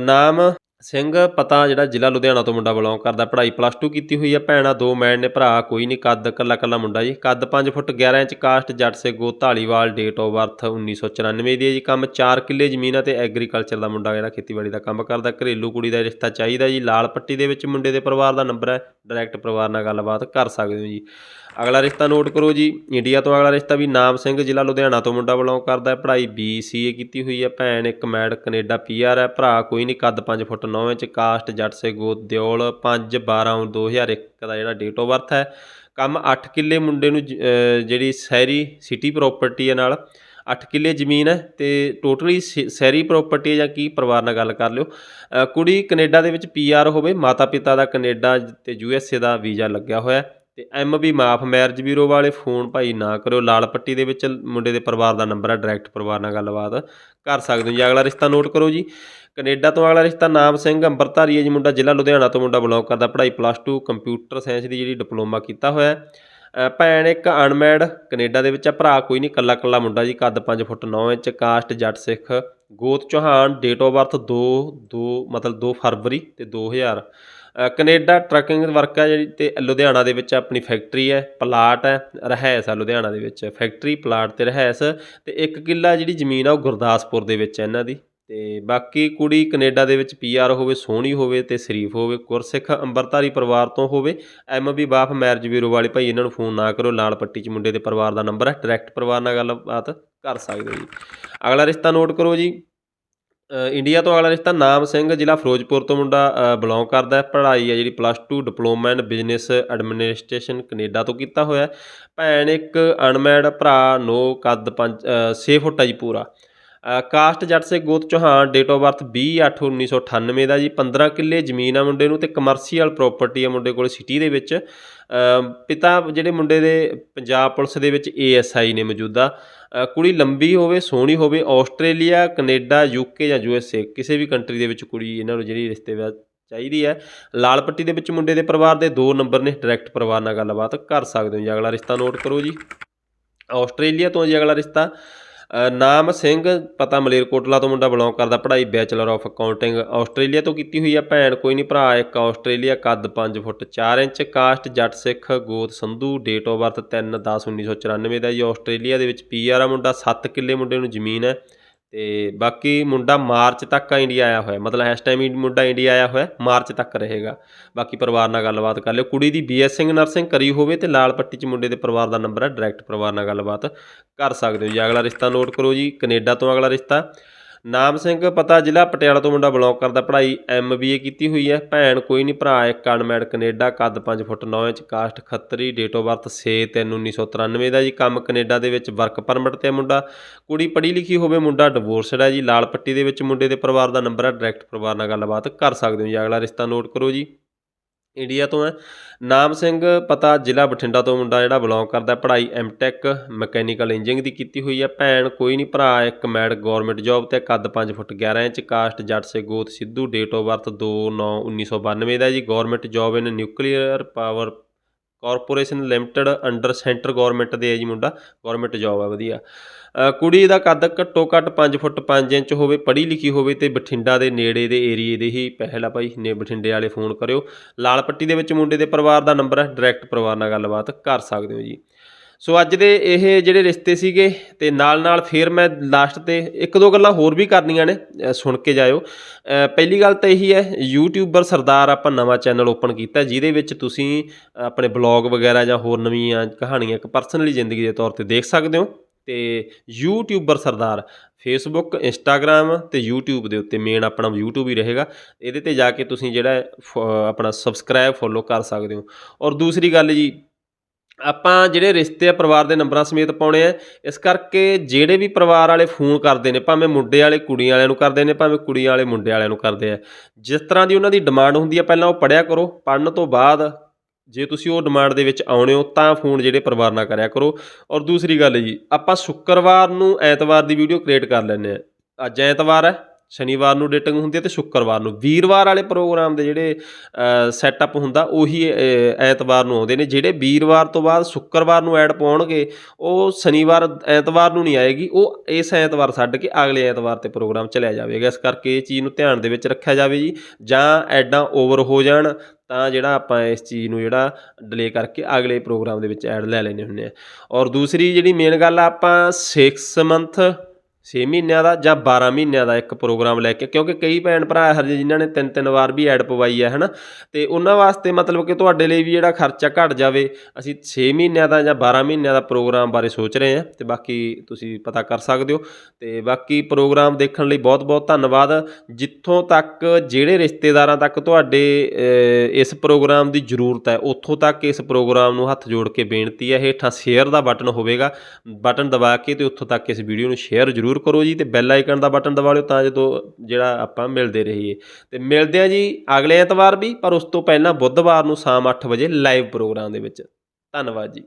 ਨਾਮ ਸਿੰਘ, ਪਤਾ ਜਿਹੜਾ ਜ਼ਿਲ੍ਹਾ ਲੁਧਿਆਣਾ ਤੋਂ ਮੁੰਡਾ ਬਿਲੋਂਗ ਕਰਦਾ, ਪੜ੍ਹਾਈ ਪਲੱਸ 2 ਕੀਤੀ ਹੋਈ ਹੈ ਭੈਣਾਂ ਦੋ, ਮੈਨ ਨੇ ਭਰਾ, ਕੋਈ ਨਹੀਂ ਕੱਦ, ਇਕੱਲਾ ਇਕੱਲਾ ਮੁੰਡਾ ਜੀ। ਕੱਦ 5 ਫੁੱਟ 11 ਇੰਚ, ਕਾਸਟ, ਜੱਟ ਸੇ ਗੋ ਢਾਲੀਵਾਲ ਡੇਟ ਆਫ ਬਰਥ 1994 ਦੀ ਹੈ ਜੀ। ਕੰਮ 4 ਕਿੱਲੇ ਜ਼ਮੀਨ ਅਤੇ ਐਗਰੀਕਲਚਰ ਦਾ ਮੁੰਡਾ ਜਿਹੜਾ ਖੇਤੀਬਾੜੀ ਦਾ ਕੰਮ ਕਰਦਾ। ਘਰੇਲੂ ਕੁੜੀ ਦਾ ਰਿਸ਼ਤਾ ਚਾਹੀਦਾ ਜੀ। ਲਾਲ ਪੱਟੀ ਦੇ ਵਿੱਚ ਮੁੰਡੇ ਦੇ ਪਰਿਵਾਰ ਦਾ ਨੰਬਰ ਹੈ। ਡਾਇਰੈਕਟ ਪਰਿਵਾਰ ਨਾਲ ਗੱਲਬਾਤ ਕਰ ਸਕਦੇ ਹੋ ਜੀ। ਅਗਲਾ ਰਿਸ਼ਤਾ ਨੋਟ ਕਰੋ ਜੀ। ਇੰਡੀਆ ਤੋਂ ਅਗਲਾ ਰਿਸ਼ਤਾ ਵੀ ਨਾਮ ਸਿੰਘ, ਜ਼ਿਲ੍ਹਾ ਲੁਧਿਆਣਾ ਤੋਂ ਮੁੰਡਾ ਬਿਲੋਂਗ ਕਰਦਾ ਹੈ। ਪੜ੍ਹਾਈ ਬੀਸੀਏ ਕੀਤੀ ਹੋਈ ਹੈ। ਭੈਣ ਇੱਕ ਮੈਡ, ਕੈਨੇਡਾ ਪੀਆਰ ਹੈ। ਭਰਾ ਕੋਈ ਨਹੀਂ ਕੱਦ 5 ਫੁੱਟ 9 'ਚ ਕਾਸਟ ਜੱਟ ਸੇ ਗੋਤ ਦਿਓਲ 5 12 2001 ਦਾ ਜਿਹੜਾ ਡੇਟ ਆਫ ਬਰਥ ਹੈ। ਕੰਮ 8 ਕਿੱਲੇ ਮੁੰਡੇ ਨੂੰ ਜਿਹੜੀ ਸ਼ਹਿਰੀ ਸਿਟੀ ਪ੍ਰਾਪਰਟੀ ਹੈ ਨਾਲ 8 ਕਿੱਲੇ ਜ਼ਮੀਨ ਹੈ ਤੇ ਟੋਟਲੀ ਸ਼ਹਿਰੀ ਪ੍ਰਾਪਰਟੀ ਹੈ ਜਾਂ ਕੀ ਪਰਿਵਾਰ ਨਾਲ ਗੱਲ ਕਰ ਲਿਓ। ਕੁੜੀ ਕੈਨੇਡਾ ਦੇ ਵਿੱਚ ਪੀਆਰ ਹੋਵੇ ਮਾਤਾ ਪਿਤਾ ਦਾ ਕੈਨੇਡਾ ਤੇ ਯੂਐਸਏ ਦਾ ਵੀਜ਼ਾ ਲੱਗਿਆ ਹੋਇਆ ਤੇ ਐਮ ਵੀ ਮਾਫ ਮੈਰਿਜ ਬਿਊਰੋ ਵਾਲੇ ਫੋਨ ਭਾਈ ਨਾ ਕਰਿਓ। ਲਾਲ ਪੱਟੀ ਦੇ ਵਿੱਚ ਮੁੰਡੇ ਦੇ ਪਰਿਵਾਰ ਦਾ ਨੰਬਰ ਹੈ ਡਾਇਰੈਕਟ ਪਰਿਵਾਰ ਨਾਲ ਗੱਲਬਾਤ ਕਰ ਸਕਦੇ ਹੋ ਜੀ। ਅਗਲਾ ਰਿਸ਼ਤਾ ਨੋਟ ਕਰੋ ਜੀ। ਕੈਨੇਡਾ ਤੋਂ ਅਗਲਾ ਰਿਸ਼ਤਾ ਨਾਮ ਸਿੰਘ ਅੰਬਰਧਾਰੀ ਹੈ ਜੀ। ਮੁੰਡਾ ਜ਼ਿਲ੍ਹਾ ਲੁਧਿਆਣਾ ਤੋਂ ਮੁੰਡਾ ਬਿਲੋਂਗ ਕਰਦਾ। ਪੜ੍ਹਾਈ ਪਲੱਸ 2 ਕੰਪਿਊਟਰ ਸਾਇੰਸ ਦੀ ਜਿਹੜੀ ਡਿਪਲੋਮਾ ਕੀਤਾ ਹੋਇਆ ਹੈ। ਭੈਣ ਇੱਕ ਅਨਮੈਡ ਕੈਨੇਡਾ ਦੇ ਵਿੱਚ ਆ ਭਰਾ ਕੋਈ ਨਹੀਂ ਕੱਲਾ ਕੱਲਾ ਮੁੰਡਾ ਜੀ। ਕੱਦ 5 foot 9 inch caste Jatt Sikh. ਗੋਤ ਚੌਹਾਨ ਡੇਟ ਆਫ ਬਰਥ 2 2 ਮਤਲਬ 2 ਫਰਵਰੀ ਤੇ 2000 ਅ, ਕੈਨੇਡਾ ਟਰੱਕਿੰਗ ਵਰਕ ਹੈ ਜਿਹੜੀ ਤੇ ਲੁਧਿਆਣਾ ਦੇ ਵਿੱਚ ਆਪਣੀ ਫੈਕਟਰੀ ਹੈ, ਪਲਾਟ ਹੈ, ਰਹਿਸ ਆ ਲੁਧਿਆਣਾ ਦੇ ਵਿੱਚ, ਫੈਕਟਰੀ, ਪਲਾਟ ਤੇ ਰਹਿਸ। ਤੇ ਇੱਕ ਕਿੱਲਾ ਜਿਹੜੀ ਜ਼ਮੀਨ ਆ ਉਹ ਗੁਰਦਾਸਪੁਰ ਦੇ ਵਿੱਚ ਹੈ ਇਹਨਾਂ ਦੀ। ਤੇ ਬਾਕੀ ਕੁੜੀ ਕੈਨੇਡਾ ਦੇ ਵਿੱਚ ਪੀਆਰ ਹੋਵੇ, ਸੋਹਣੀ ਹੋਵੇ ਤੇ ਸ਼ਰੀਫ ਹੋਵੇ, ਗੁਰਸਿੱਖ ਅੰਬਰਤਾਰੀ ਪਰਿਵਾਰ ਤੋਂ ਹੋਵੇ ਐਮਬੀ ਬਾਫ ਮੈਰਿਜ ਬਿਊਰੋ ਵਾਲੇ ਭਾਈ ਇਹਨਾਂ ਨੂੰ ਫੋਨ ਨਾ ਕਰੋ ਲਾਲ ਪੱਟੀ 'ਚ ਮੁੰਡੇ ਦੇ ਪਰਿਵਾਰ ਦਾ ਨੰਬਰ ਹੈ ਡਾਇਰੈਕਟ ਪਰਿਵਾਰ ਨਾਲ ਗੱਲਬਾਤ ਕਰ ਸਕਦੇ ਹੋ ਜੀ। ਅਗਲਾ ਰਿਸ਼ਤਾ ਨੋਟ ਕਰੋ ਜੀ। ਇੰਡੀਆ ਤੋਂ ਅਗਲਾ ਰਿਸ਼ਤਾ ਨਾਮ ਸਿੰਘ, ਜ਼ਿਲ੍ਹਾ ਫਿਰੋਜ਼ਪੁਰ ਤੋਂ ਮੁੰਡਾ ਬਿਲੋਂਗ ਕਰਦਾ ਹੈ। ਪੜ੍ਹਾਈ ਹੈ ਜਿਹੜੀ plus 2 diploma in business administration Canada ਤੋਂ ਕੀਤਾ ਹੋਇਆ ਭੈਣ ਇੱਕ ਅਨਮੈਡ ਭਰਾ, ਨੋ ਕੱਦ 5 6 ਫੁੱਟ ਹੈ ਜੀ ਪੂਰਾ। ਕਾਸਟ ਜੱਟ ਸੇ ਗੋਤ ਚੌਹਾਨ ਡੇਟ ਆਫ ਬਰਥ 20 8 1998 ਦਾ ਜੀ 15 ਕਿੱਲੇ ਜ਼ਮੀਨ ਆ ਮੁੰਡੇ ਨੂੰ ਤੇ ਕਮਰਸ਼ੀਅਲ ਪ੍ਰਾਪਰਟੀ ਆ ਮੁੰਡੇ ਕੋਲ ਸਿਟੀ ਦੇ ਵਿੱਚ। ਪਿਤਾ ਜਿਹੜੇ ਮੁੰਡੇ ਦੇ ਪੰਜਾਬ ਪੁਲਿਸ ਦੇ ਵਿੱਚ ਏਐਸਆਈ ਨੇ ਮੌਜੂਦਾ। ਕੁੜੀ ਲੰਬੀ ਹੋਵੇ, ਸੋਹਣੀ ਹੋਵੇ, ਆਸਟ੍ਰੇਲੀਆ, ਕੈਨੇਡਾ ਯੂਕੇ ਜਾਂ ਯੂਐਸਏ ਕਿਸੇ ਵੀ ਕੰਟਰੀ ਦੇ ਵਿੱਚ ਕੁੜੀ ਇਹਨਾਂ ਨੂੰ ਜਿਹੜੀ ਰਿਸ਼ਤੇਦਾਰ ਚਾਹੀਦੀ ਹੈ। ਲਾਲ ਪੱਟੀ ਦੇ ਵਿੱਚ ਮੁੰਡੇ ਦੇ ਪਰਿਵਾਰ ਦੇ ਦੋ ਨੰਬਰ ਨੇ ਡਾਇਰੈਕਟ ਪਰਿਵਾਰ ਨਾਲ ਗੱਲਬਾਤ ਕਰ ਸਕਦੇ ਹੋ ਜੀ। ਅਗਲਾ ਰਿਸ਼ਤਾ ਨੋਟ ਕਰੋ ਜੀ। ਆਸਟ੍ਰੇਲੀਆ ਤੋਂ ਜੀ ਅਗਲਾ ਰਿਸ਼ਤਾ। ਨਾਮ ਸਿੰਘ, ਪਤਾ ਮਲੇਰਕੋਟਲਾ ਤੋਂ ਮੁੰਡਾ ਬਿਲੋਂਗ ਕਰਦਾ, ਪੜ੍ਹਾਈ ਬੈਚਲਰ ਆਫ ਅਕਾਊਂਟਿੰਗ ਆਸਟ੍ਰੇਲੀਆ ਤੋਂ ਕੀਤੀ ਹੋਈ ਆ ਭੈਣ, ਕੋਈ ਨਹੀਂ ਭਰਾ, ਇੱਕ ਆਸਟ੍ਰੇਲੀਆ, ਕੱਦ 5 foot 4 inch, caste, Jatt Sikh, ਗੋਤ ਸੰਧੂ ਡੇਟ ਆਫ ਬਰਥ 3 10 1994 ਦਾ ਜੀ, ਆਸਟ੍ਰੇਲੀਆ ਦੇ ਵਿੱਚ ਪੀਆਰ ਆ ਮੁੰਡਾ 7 ਕਿੱਲੇ ਮੁੰਡੇ ਨੂੰ ਜ਼ਮੀਨ ਹੈ। ਤੇ ਬਾਕੀ ਮੁੰਡਾ ਮਾਰਚ ਤੱਕ ਆ ਇੰਡੀਆ ਆਇਆ ਹੋਇਆ। ਮਤਲਬ ਇਸ ਟਾਈਮ ਮੁੰਡਾ ਇੰਡੀਆ ਆਇਆ ਹੋਇਆ, ਮਾਰਚ ਤੱਕ ਰਹੇਗਾ। ਬਾਕੀ ਪਰਿਵਾਰ ਨਾਲ ਗੱਲਬਾਤ ਕਰ ਲਿਓ। ਕੁੜੀ ਦੀ ਬੀਐਸਸਿੰਗ ਨਰਸਿੰਗ ਕਰੀ ਹੋਵੇ ਤੇ ਲਾਲ ਪੱਟੀ 'ਚ ਮੁੰਡੇ ਦੇ ਪਰਿਵਾਰ ਦਾ ਨੰਬਰ ਹੈ ਡਾਇਰੈਕਟ ਪਰਿਵਾਰ ਨਾਲ ਗੱਲਬਾਤ ਕਰ ਸਕਦੇ ਹੋ ਜੀ। ਅਗਲਾ ਰਿਸ਼ਤਾ ਨੋਟ ਕਰੋ ਜੀ, ਕੈਨੇਡਾ ਤੋਂ ਅਗਲਾ ਰਿਸ਼ਤਾ। ਨਾਮ ਸਿੰਘ, ਪਤਾ ਜ਼ਿਲ੍ਹਾ ਪਟਿਆਲਾ ਤੋਂ ਮੁੰਡਾ ਬਲੌਗ ਕਰਦਾ। ਪੜ੍ਹਾਈ ਐਮਬੀਏ ਕੀਤੀ ਹੋਈ ਹੈ। ਭੈਣ ਕੋਈ ਨਹੀਂ, ਭਰਾ ਇੱਕ ਅਨਮੈਡ ਕੈਨੇਡਾ, ਕੱਦ 5 foot 9 inch, caste Khatri date of birth 6/3/1993 ਦਾ ਜੀ। ਕੰਮ ਕੈਨੇਡਾ ਦੇ ਵਿੱਚ ਵਰਕ ਪਰਮਿਟ ਤੇ ਹੈ ਮੁੰਡਾ। ਕੁੜੀ ਪੜ੍ਹੀ ਲਿਖੀ ਹੋਵੇ, ਮੁੰਡਾ ਡਿਵੋਰਸਡ ਹੈ ਜੀ। ਲਾਲ ਪੱਟੀ ਦੇ ਵਿੱਚ ਮੁੰਡੇ ਦੇ ਪਰਿਵਾਰ ਦਾ ਨੰਬਰ ਹੈ। ਡਾਇਰੈਕਟ ਪਰਿਵਾਰ ਨਾਲ ਗੱਲਬਾਤ ਕਰ ਸਕਦੇ ਹੋ ਜੀ। ਅਗਲਾ ਰਿਸ਼ਤਾ ਨੋਟ ਕਰੋ ਜੀ। ਇੰਡੀਆ ਤੋਂ ਹੈ। ਨਾਮ ਸਿੰਘ, ਪਤਾ ਜ਼ਿਲ੍ਹਾ ਬਠਿੰਡਾ ਤੋਂ ਮੁੰਡਾ ਜਿਹੜਾ ਬਿਲੋਂਗ ਕਰਦਾ ਪੜ੍ਹਾਈ ਐਮਟੈਕ ਮਕੈਨੀਕਲ ਇੰਜੀਨੀਅਰਿੰਗ ਦੀ ਕੀਤੀ ਹੋਈ ਹੈ। ਭੈਣ, ਕੋਈ ਨਹੀਂ ਭਰਾ, ਇੱਕ ਮੈਡ ਗਵਰਨਮੈਂਟ ਜੌਬ ਤੇ ਕੱਦ 5 ਫੁੱਟ 11 ਇੰਚ, ਕਾਸਟ ਜੱਟ ਸੇ ਗੋਤ, ਸਿੱਧੂ ਡੇਟ ਆਫ ਬਰਥ 2/9/1992 ਦਾ ਜੀ। Government job in nuclear power corporation limited under centre government ਦੇ ਹੈ ਜੀ ਮੁੰਡਾ। ਗਵਰਨਮੈਂਟ ਜੌਬ ਹੈ ਵਧੀਆ। ਕੁੜੀ ਦਾ ਕੱਦ ਘੱਟੋ ਘੱਟ 5 ਫੁੱਟ 5 ਇੰਚ ਹੋਵੇ, ਪੜ੍ਹੀ ਲਿਖੀ ਹੋਵੇ ਤੇ ਬਠਿੰਡਾ ਦੇ ਨੇੜੇ ਦੇ ਏਰੀਏ ਦੇ ਹੀ ਪਹਿਲਾ ਭਾਈ। ਨੇ ਬਠਿੰਡੇ ਵਾਲੇ ਫੋਨ ਕਰਿਓ। ਲਾਲ ਪੱਟੀ ਦੇ ਵਿੱਚ ਮੁੰਡੇ ਦੇ ਪਰਿਵਾਰ ਦਾ ਨੰਬਰ ਹੈ ਡਾਇਰੈਕਟ ਪਰਿਵਾਰ ਨਾਲ ਗੱਲਬਾਤ ਕਰ ਸਕਦੇ ਹੋ ਜੀ। ਸੋ ਅੱਜ ਦੇ ਇਹ ਜਿਹੜੇ ਰਿਸ਼ਤੇ ਸੀਗੇ ਤੇ ਨਾਲ ਨਾਲ ਫਿਰ ਮੈਂ ਲਾਸਟ ਤੇ ਇੱਕ ਦੋ ਗੱਲਾਂ ਹੋਰ ਵੀ ਕਰਨੀਆਂ ਨੇ ਸੁਣ ਕੇ ਜਾਇਓ। ਪਹਿਲੀ ਗੱਲ ਤਾਂ ਇਹੀ ਹੈ, ਯੂਟਿਊਬਰ ਸਰਦਾਰ ਆਪਾਂ ਨਵਾਂ ਚੈਨਲ ਓਪਨ ਕੀਤਾ, ਜਿਹਦੇ ਵਿੱਚ ਤੁਸੀਂ ਆਪਣੇ ਬਲੌਗ ਵਗੈਰਾ ਜਾਂ ਹੋਰ ਨਵੀਆਂ ਕਹਾਣੀਆਂ ਇੱਕ ਪਰਸਨਲੀ ਜ਼ਿੰਦਗੀ ਦੇ ਤੌਰ ਤੇ ਦੇਖ ਸਕਦੇ ਹੋ। ਤੇ ਯੂਟਿਊਬਰ ਸਰਦਾਰ ਫੇਸਬੁੱਕ ਇੰਸਟਾਗ੍ਰam ਤੇ YouTube ਦੇ ਉੱਤੇ ਮੇਨ ਆਪਣਾ YouTube ਹੀ ਰਹੇਗਾ। ਇਹਦੇ ਤੇ ਜਾ ਕੇ ਤੁਸੀਂ ਜਿਹੜਾ ਹੈ, ਆਪਣਾ ਸਬਸਕ੍ਰਾਈਬ ਫੋਲੋ ਕਰ ਸਕਦੇ ਹੋ। ਔਰ ਦੂਸਰੀ ਗੱਲ ਜੀ ਆਪਾਂ ਜਿਹੜੇ ਰਿਸ਼ਤੇ ਆ ਪਰਿਵਾਰ ਦੇ ਨੰਬਰਾਂ ਸਮੇਤ ਪਾਉਣੇ ਆ ਇਸ ਕਰਕੇ ਜਿਹੜੇ ਵੀ ਪਰਿਵਾਰ ਵਾਲੇ ਫੋਨ ਕਰਦੇ ਨੇ ਭਾਵੇਂ ਮੁੰਡੇ ਵਾਲੇ ਕੁੜੀ ਵਾਲਿਆਂ ਨੂੰ ਕਰਦੇ ਨੇ ਭਾਵੇਂ ਕੁੜੀ ਵਾਲੇ ਮੁੰਡੇ ਵਾਲਿਆਂ ਨੂੰ ਕਰਦੇ ਆ ਜਿਸ ਤਰ੍ਹਾਂ ਦੀ ਉਹਨਾਂ ਦੀ ਡਿਮਾਂਡ ਹੁੰਦੀ ਆ ਪਹਿਲਾਂ ਉਹ ਪੜਿਆ ਕਰੋ ਪੜਨ ਤੋਂ ਬਾਅਦ ਜੇ ਤੁਸੀਂ ਉਹ ਡਿਮਾਂਡ ਦੇ ਵਿੱਚ ਆਉਣੇ ਹੋ, ਤਾਂ ਫੋਨ ਜਿਹੜੇ ਪਰਿਵਾਰ ਨਾਲ ਕਰਿਆ ਕਰੋ। ਔਰ ਦੂਸਰੀ ਗੱਲ ਜੀ, ਆਪਾਂ ਸ਼ੁੱਕਰਵਾਰ ਨੂੰ ਐਤਵਾਰ ਦੀ ਵੀਡੀਓ ਕ੍ਰੀਏਟ ਕਰ ਲੈਂਦੇ ਆ ਅੱਜ ਐਤਵਾਰ ਹੈ, ਸ਼ਨੀਵਾਰ ਨੂੰ ਡੇਟਿੰਗ ਹੁੰਦੀ ਹੈ ਤੇ ਸ਼ੁੱਕਰਵਾਰ ਨੂੰ। ਵੀਰਵਾਰ ਵਾਲੇ ਪ੍ਰੋਗਰਾਮ ਦੇ ਜਿਹੜੇ ਸੈਟਅਪ ਹੁੰਦਾ, ਉਹੀ ਐਤਵਾਰ ਨੂੰ ਆਉਂਦੇ ਨੇ, ਜਿਹੜੇ ਵੀਰਵਾਰ ਤੋਂ ਬਾਅਦ ਸ਼ੁੱਕਰਵਾਰ ਨੂੰ ਐਡ ਪਾਉਣਗੇ, ਉਹ ਸ਼ਨੀਵਾਰ, ਐਤਵਾਰ ਨੂੰ ਨਹੀਂ ਆਏਗੀ, ਉਹ ਇਸ ਐਤਵਾਰ ਛੱਡ ਕੇ ਅਗਲੇ ਐਤਵਾਰ ਤੇ ਪ੍ਰੋਗਰਾਮ ਚਲਿਆ ਜਾਵੇਗਾ। ਇਸ ਕਰਕੇ ਇਹ ਚੀਜ਼ ਨੂੰ ਧਿਆਨ ਦੇ ਵਿੱਚ ਰੱਖਿਆ ਜਾਵੇ ਜੀ, ਜਾਂ ਐਡਾਂ ਓਵਰ ਹੋ ਜਾਣ ਤਾਂ ਜਿਹੜਾ ਆਪਾਂ ਇਸ ਚੀਜ਼ ਨੂੰ ਜਿਹੜਾ ਡਿਲੇ ਕਰਕੇ ਅਗਲੇ ਪ੍ਰੋਗਰਾਮ ਦੇ ਵਿੱਚ ਐਡ ਲੈ ਲੈਣੇ ਹੁੰਦੇ ਆ ਔਰ ਦੂਸਰੀ ਜਿਹੜੀ ਮੇਨ ਗੱਲ ਆ, ਆਪਾਂ 6 ਮੰਥ 6 ਮਹੀਨਿਆਂ ਦਾ ਜਾਂ 12 ਮਹੀਨਿਆਂ ਦਾ ਇੱਕ ਪ੍ਰੋਗਰਾਮ ਲੈ ਕੇ, ਕਿਉਂਕਿ ਕਈ ਭੈਣ ਭਰਾ ਹਰਜੇ ਜਿਨ੍ਹਾਂ ਨੇ ਤਿੰਨ ਤਿੰਨ ਵਾਰ ਵੀ ਐਡ ਪਵਾਈ ਹੈ, ਹਨਾ? ਤੇ ਉਹਨਾਂ ਵਾਸਤੇ ਮਤਲਬ ਕਿ ਤੁਹਾਡੇ ਲਈ ਵੀ ਜਿਹੜਾ ਖਰਚਾ ਘਟ ਜਾਵੇ, ਅਸੀਂ 6 ਮਹੀਨਿਆਂ ਦਾ ਜਾਂ 12 ਮਹੀਨਿਆਂ ਦਾ ਪ੍ਰੋਗਰਾਮ ਬਾਰੇ ਸੋਚ ਰਹੇ ਹਾਂ, ਤੇ ਬਾਕੀ ਤੁਸੀਂ ਪਤਾ ਕਰ ਸਕਦੇ ਹੋ। ਤੇ ਬਾਕੀ ਪ੍ਰੋਗਰਾਮ ਦੇਖਣ ਲਈ ਬਹੁਤ ਬਹੁਤ ਧੰਨਵਾਦ। ਜਿੱਥੋਂ ਤੱਕ ਜਿਹੜੇ ਰਿਸ਼ਤੇਦਾਰਾਂ ਤੱਕ ਤੁਹਾਡੇ ਇਸ ਪ੍ਰੋਗਰਾਮ ਦੀ ਜ਼ਰੂਰਤ ਹੈ, ਉੱਥੋਂ ਤੱਕ ਇਸ ਪ੍ਰੋਗਰਾਮ ਨੂੰ ਹੱਥ ਜੋੜ ਕੇ ਬੇਨਤੀ ਹੈ, ਹੇਠਾਂ ਸ਼ੇਅਰ ਦਾ ਬਟਨ ਹੋਵੇਗਾ। ਬਟਨ ਦਬਾ ਕੇ ਤੇ ਉੱਥੋਂ ਤੱਕ ਇਸ ਵੀਡੀਓ ਨੂੰ ਸ਼ੇਅਰ ਜ਼ਰੂਰ ਜ਼ਰੂਰ ਕਰੋ ਜੀ ਤੇ ਬੈਲ ਆਈਕਨ ਦਾ ਬਟਨ ਦਬਾ ਲਿਓ ਤਾਂ ਜਦੋਂ ਜਿਹੜਾ ਆਪਾਂ ਮਿਲਦੇ ਰਹੀਏ। ਤੇ ਮਿਲਦੇ ਆ ਜੀ ਅਗਲੇ ਐਤਵਾਰ ਵੀ, ਪਰ ਉਸ ਤੋਂ ਪਹਿਲਾਂ ਬੁੱਧਵਾਰ ਨੂੰ ਸ਼ਾਮ 8 ਵਜੇ ਲਾਈਵ ਪ੍ਰੋਗਰਾਮ ਦੇ ਵਿੱਚ। ਧੰਨਵਾਦ ਜੀ।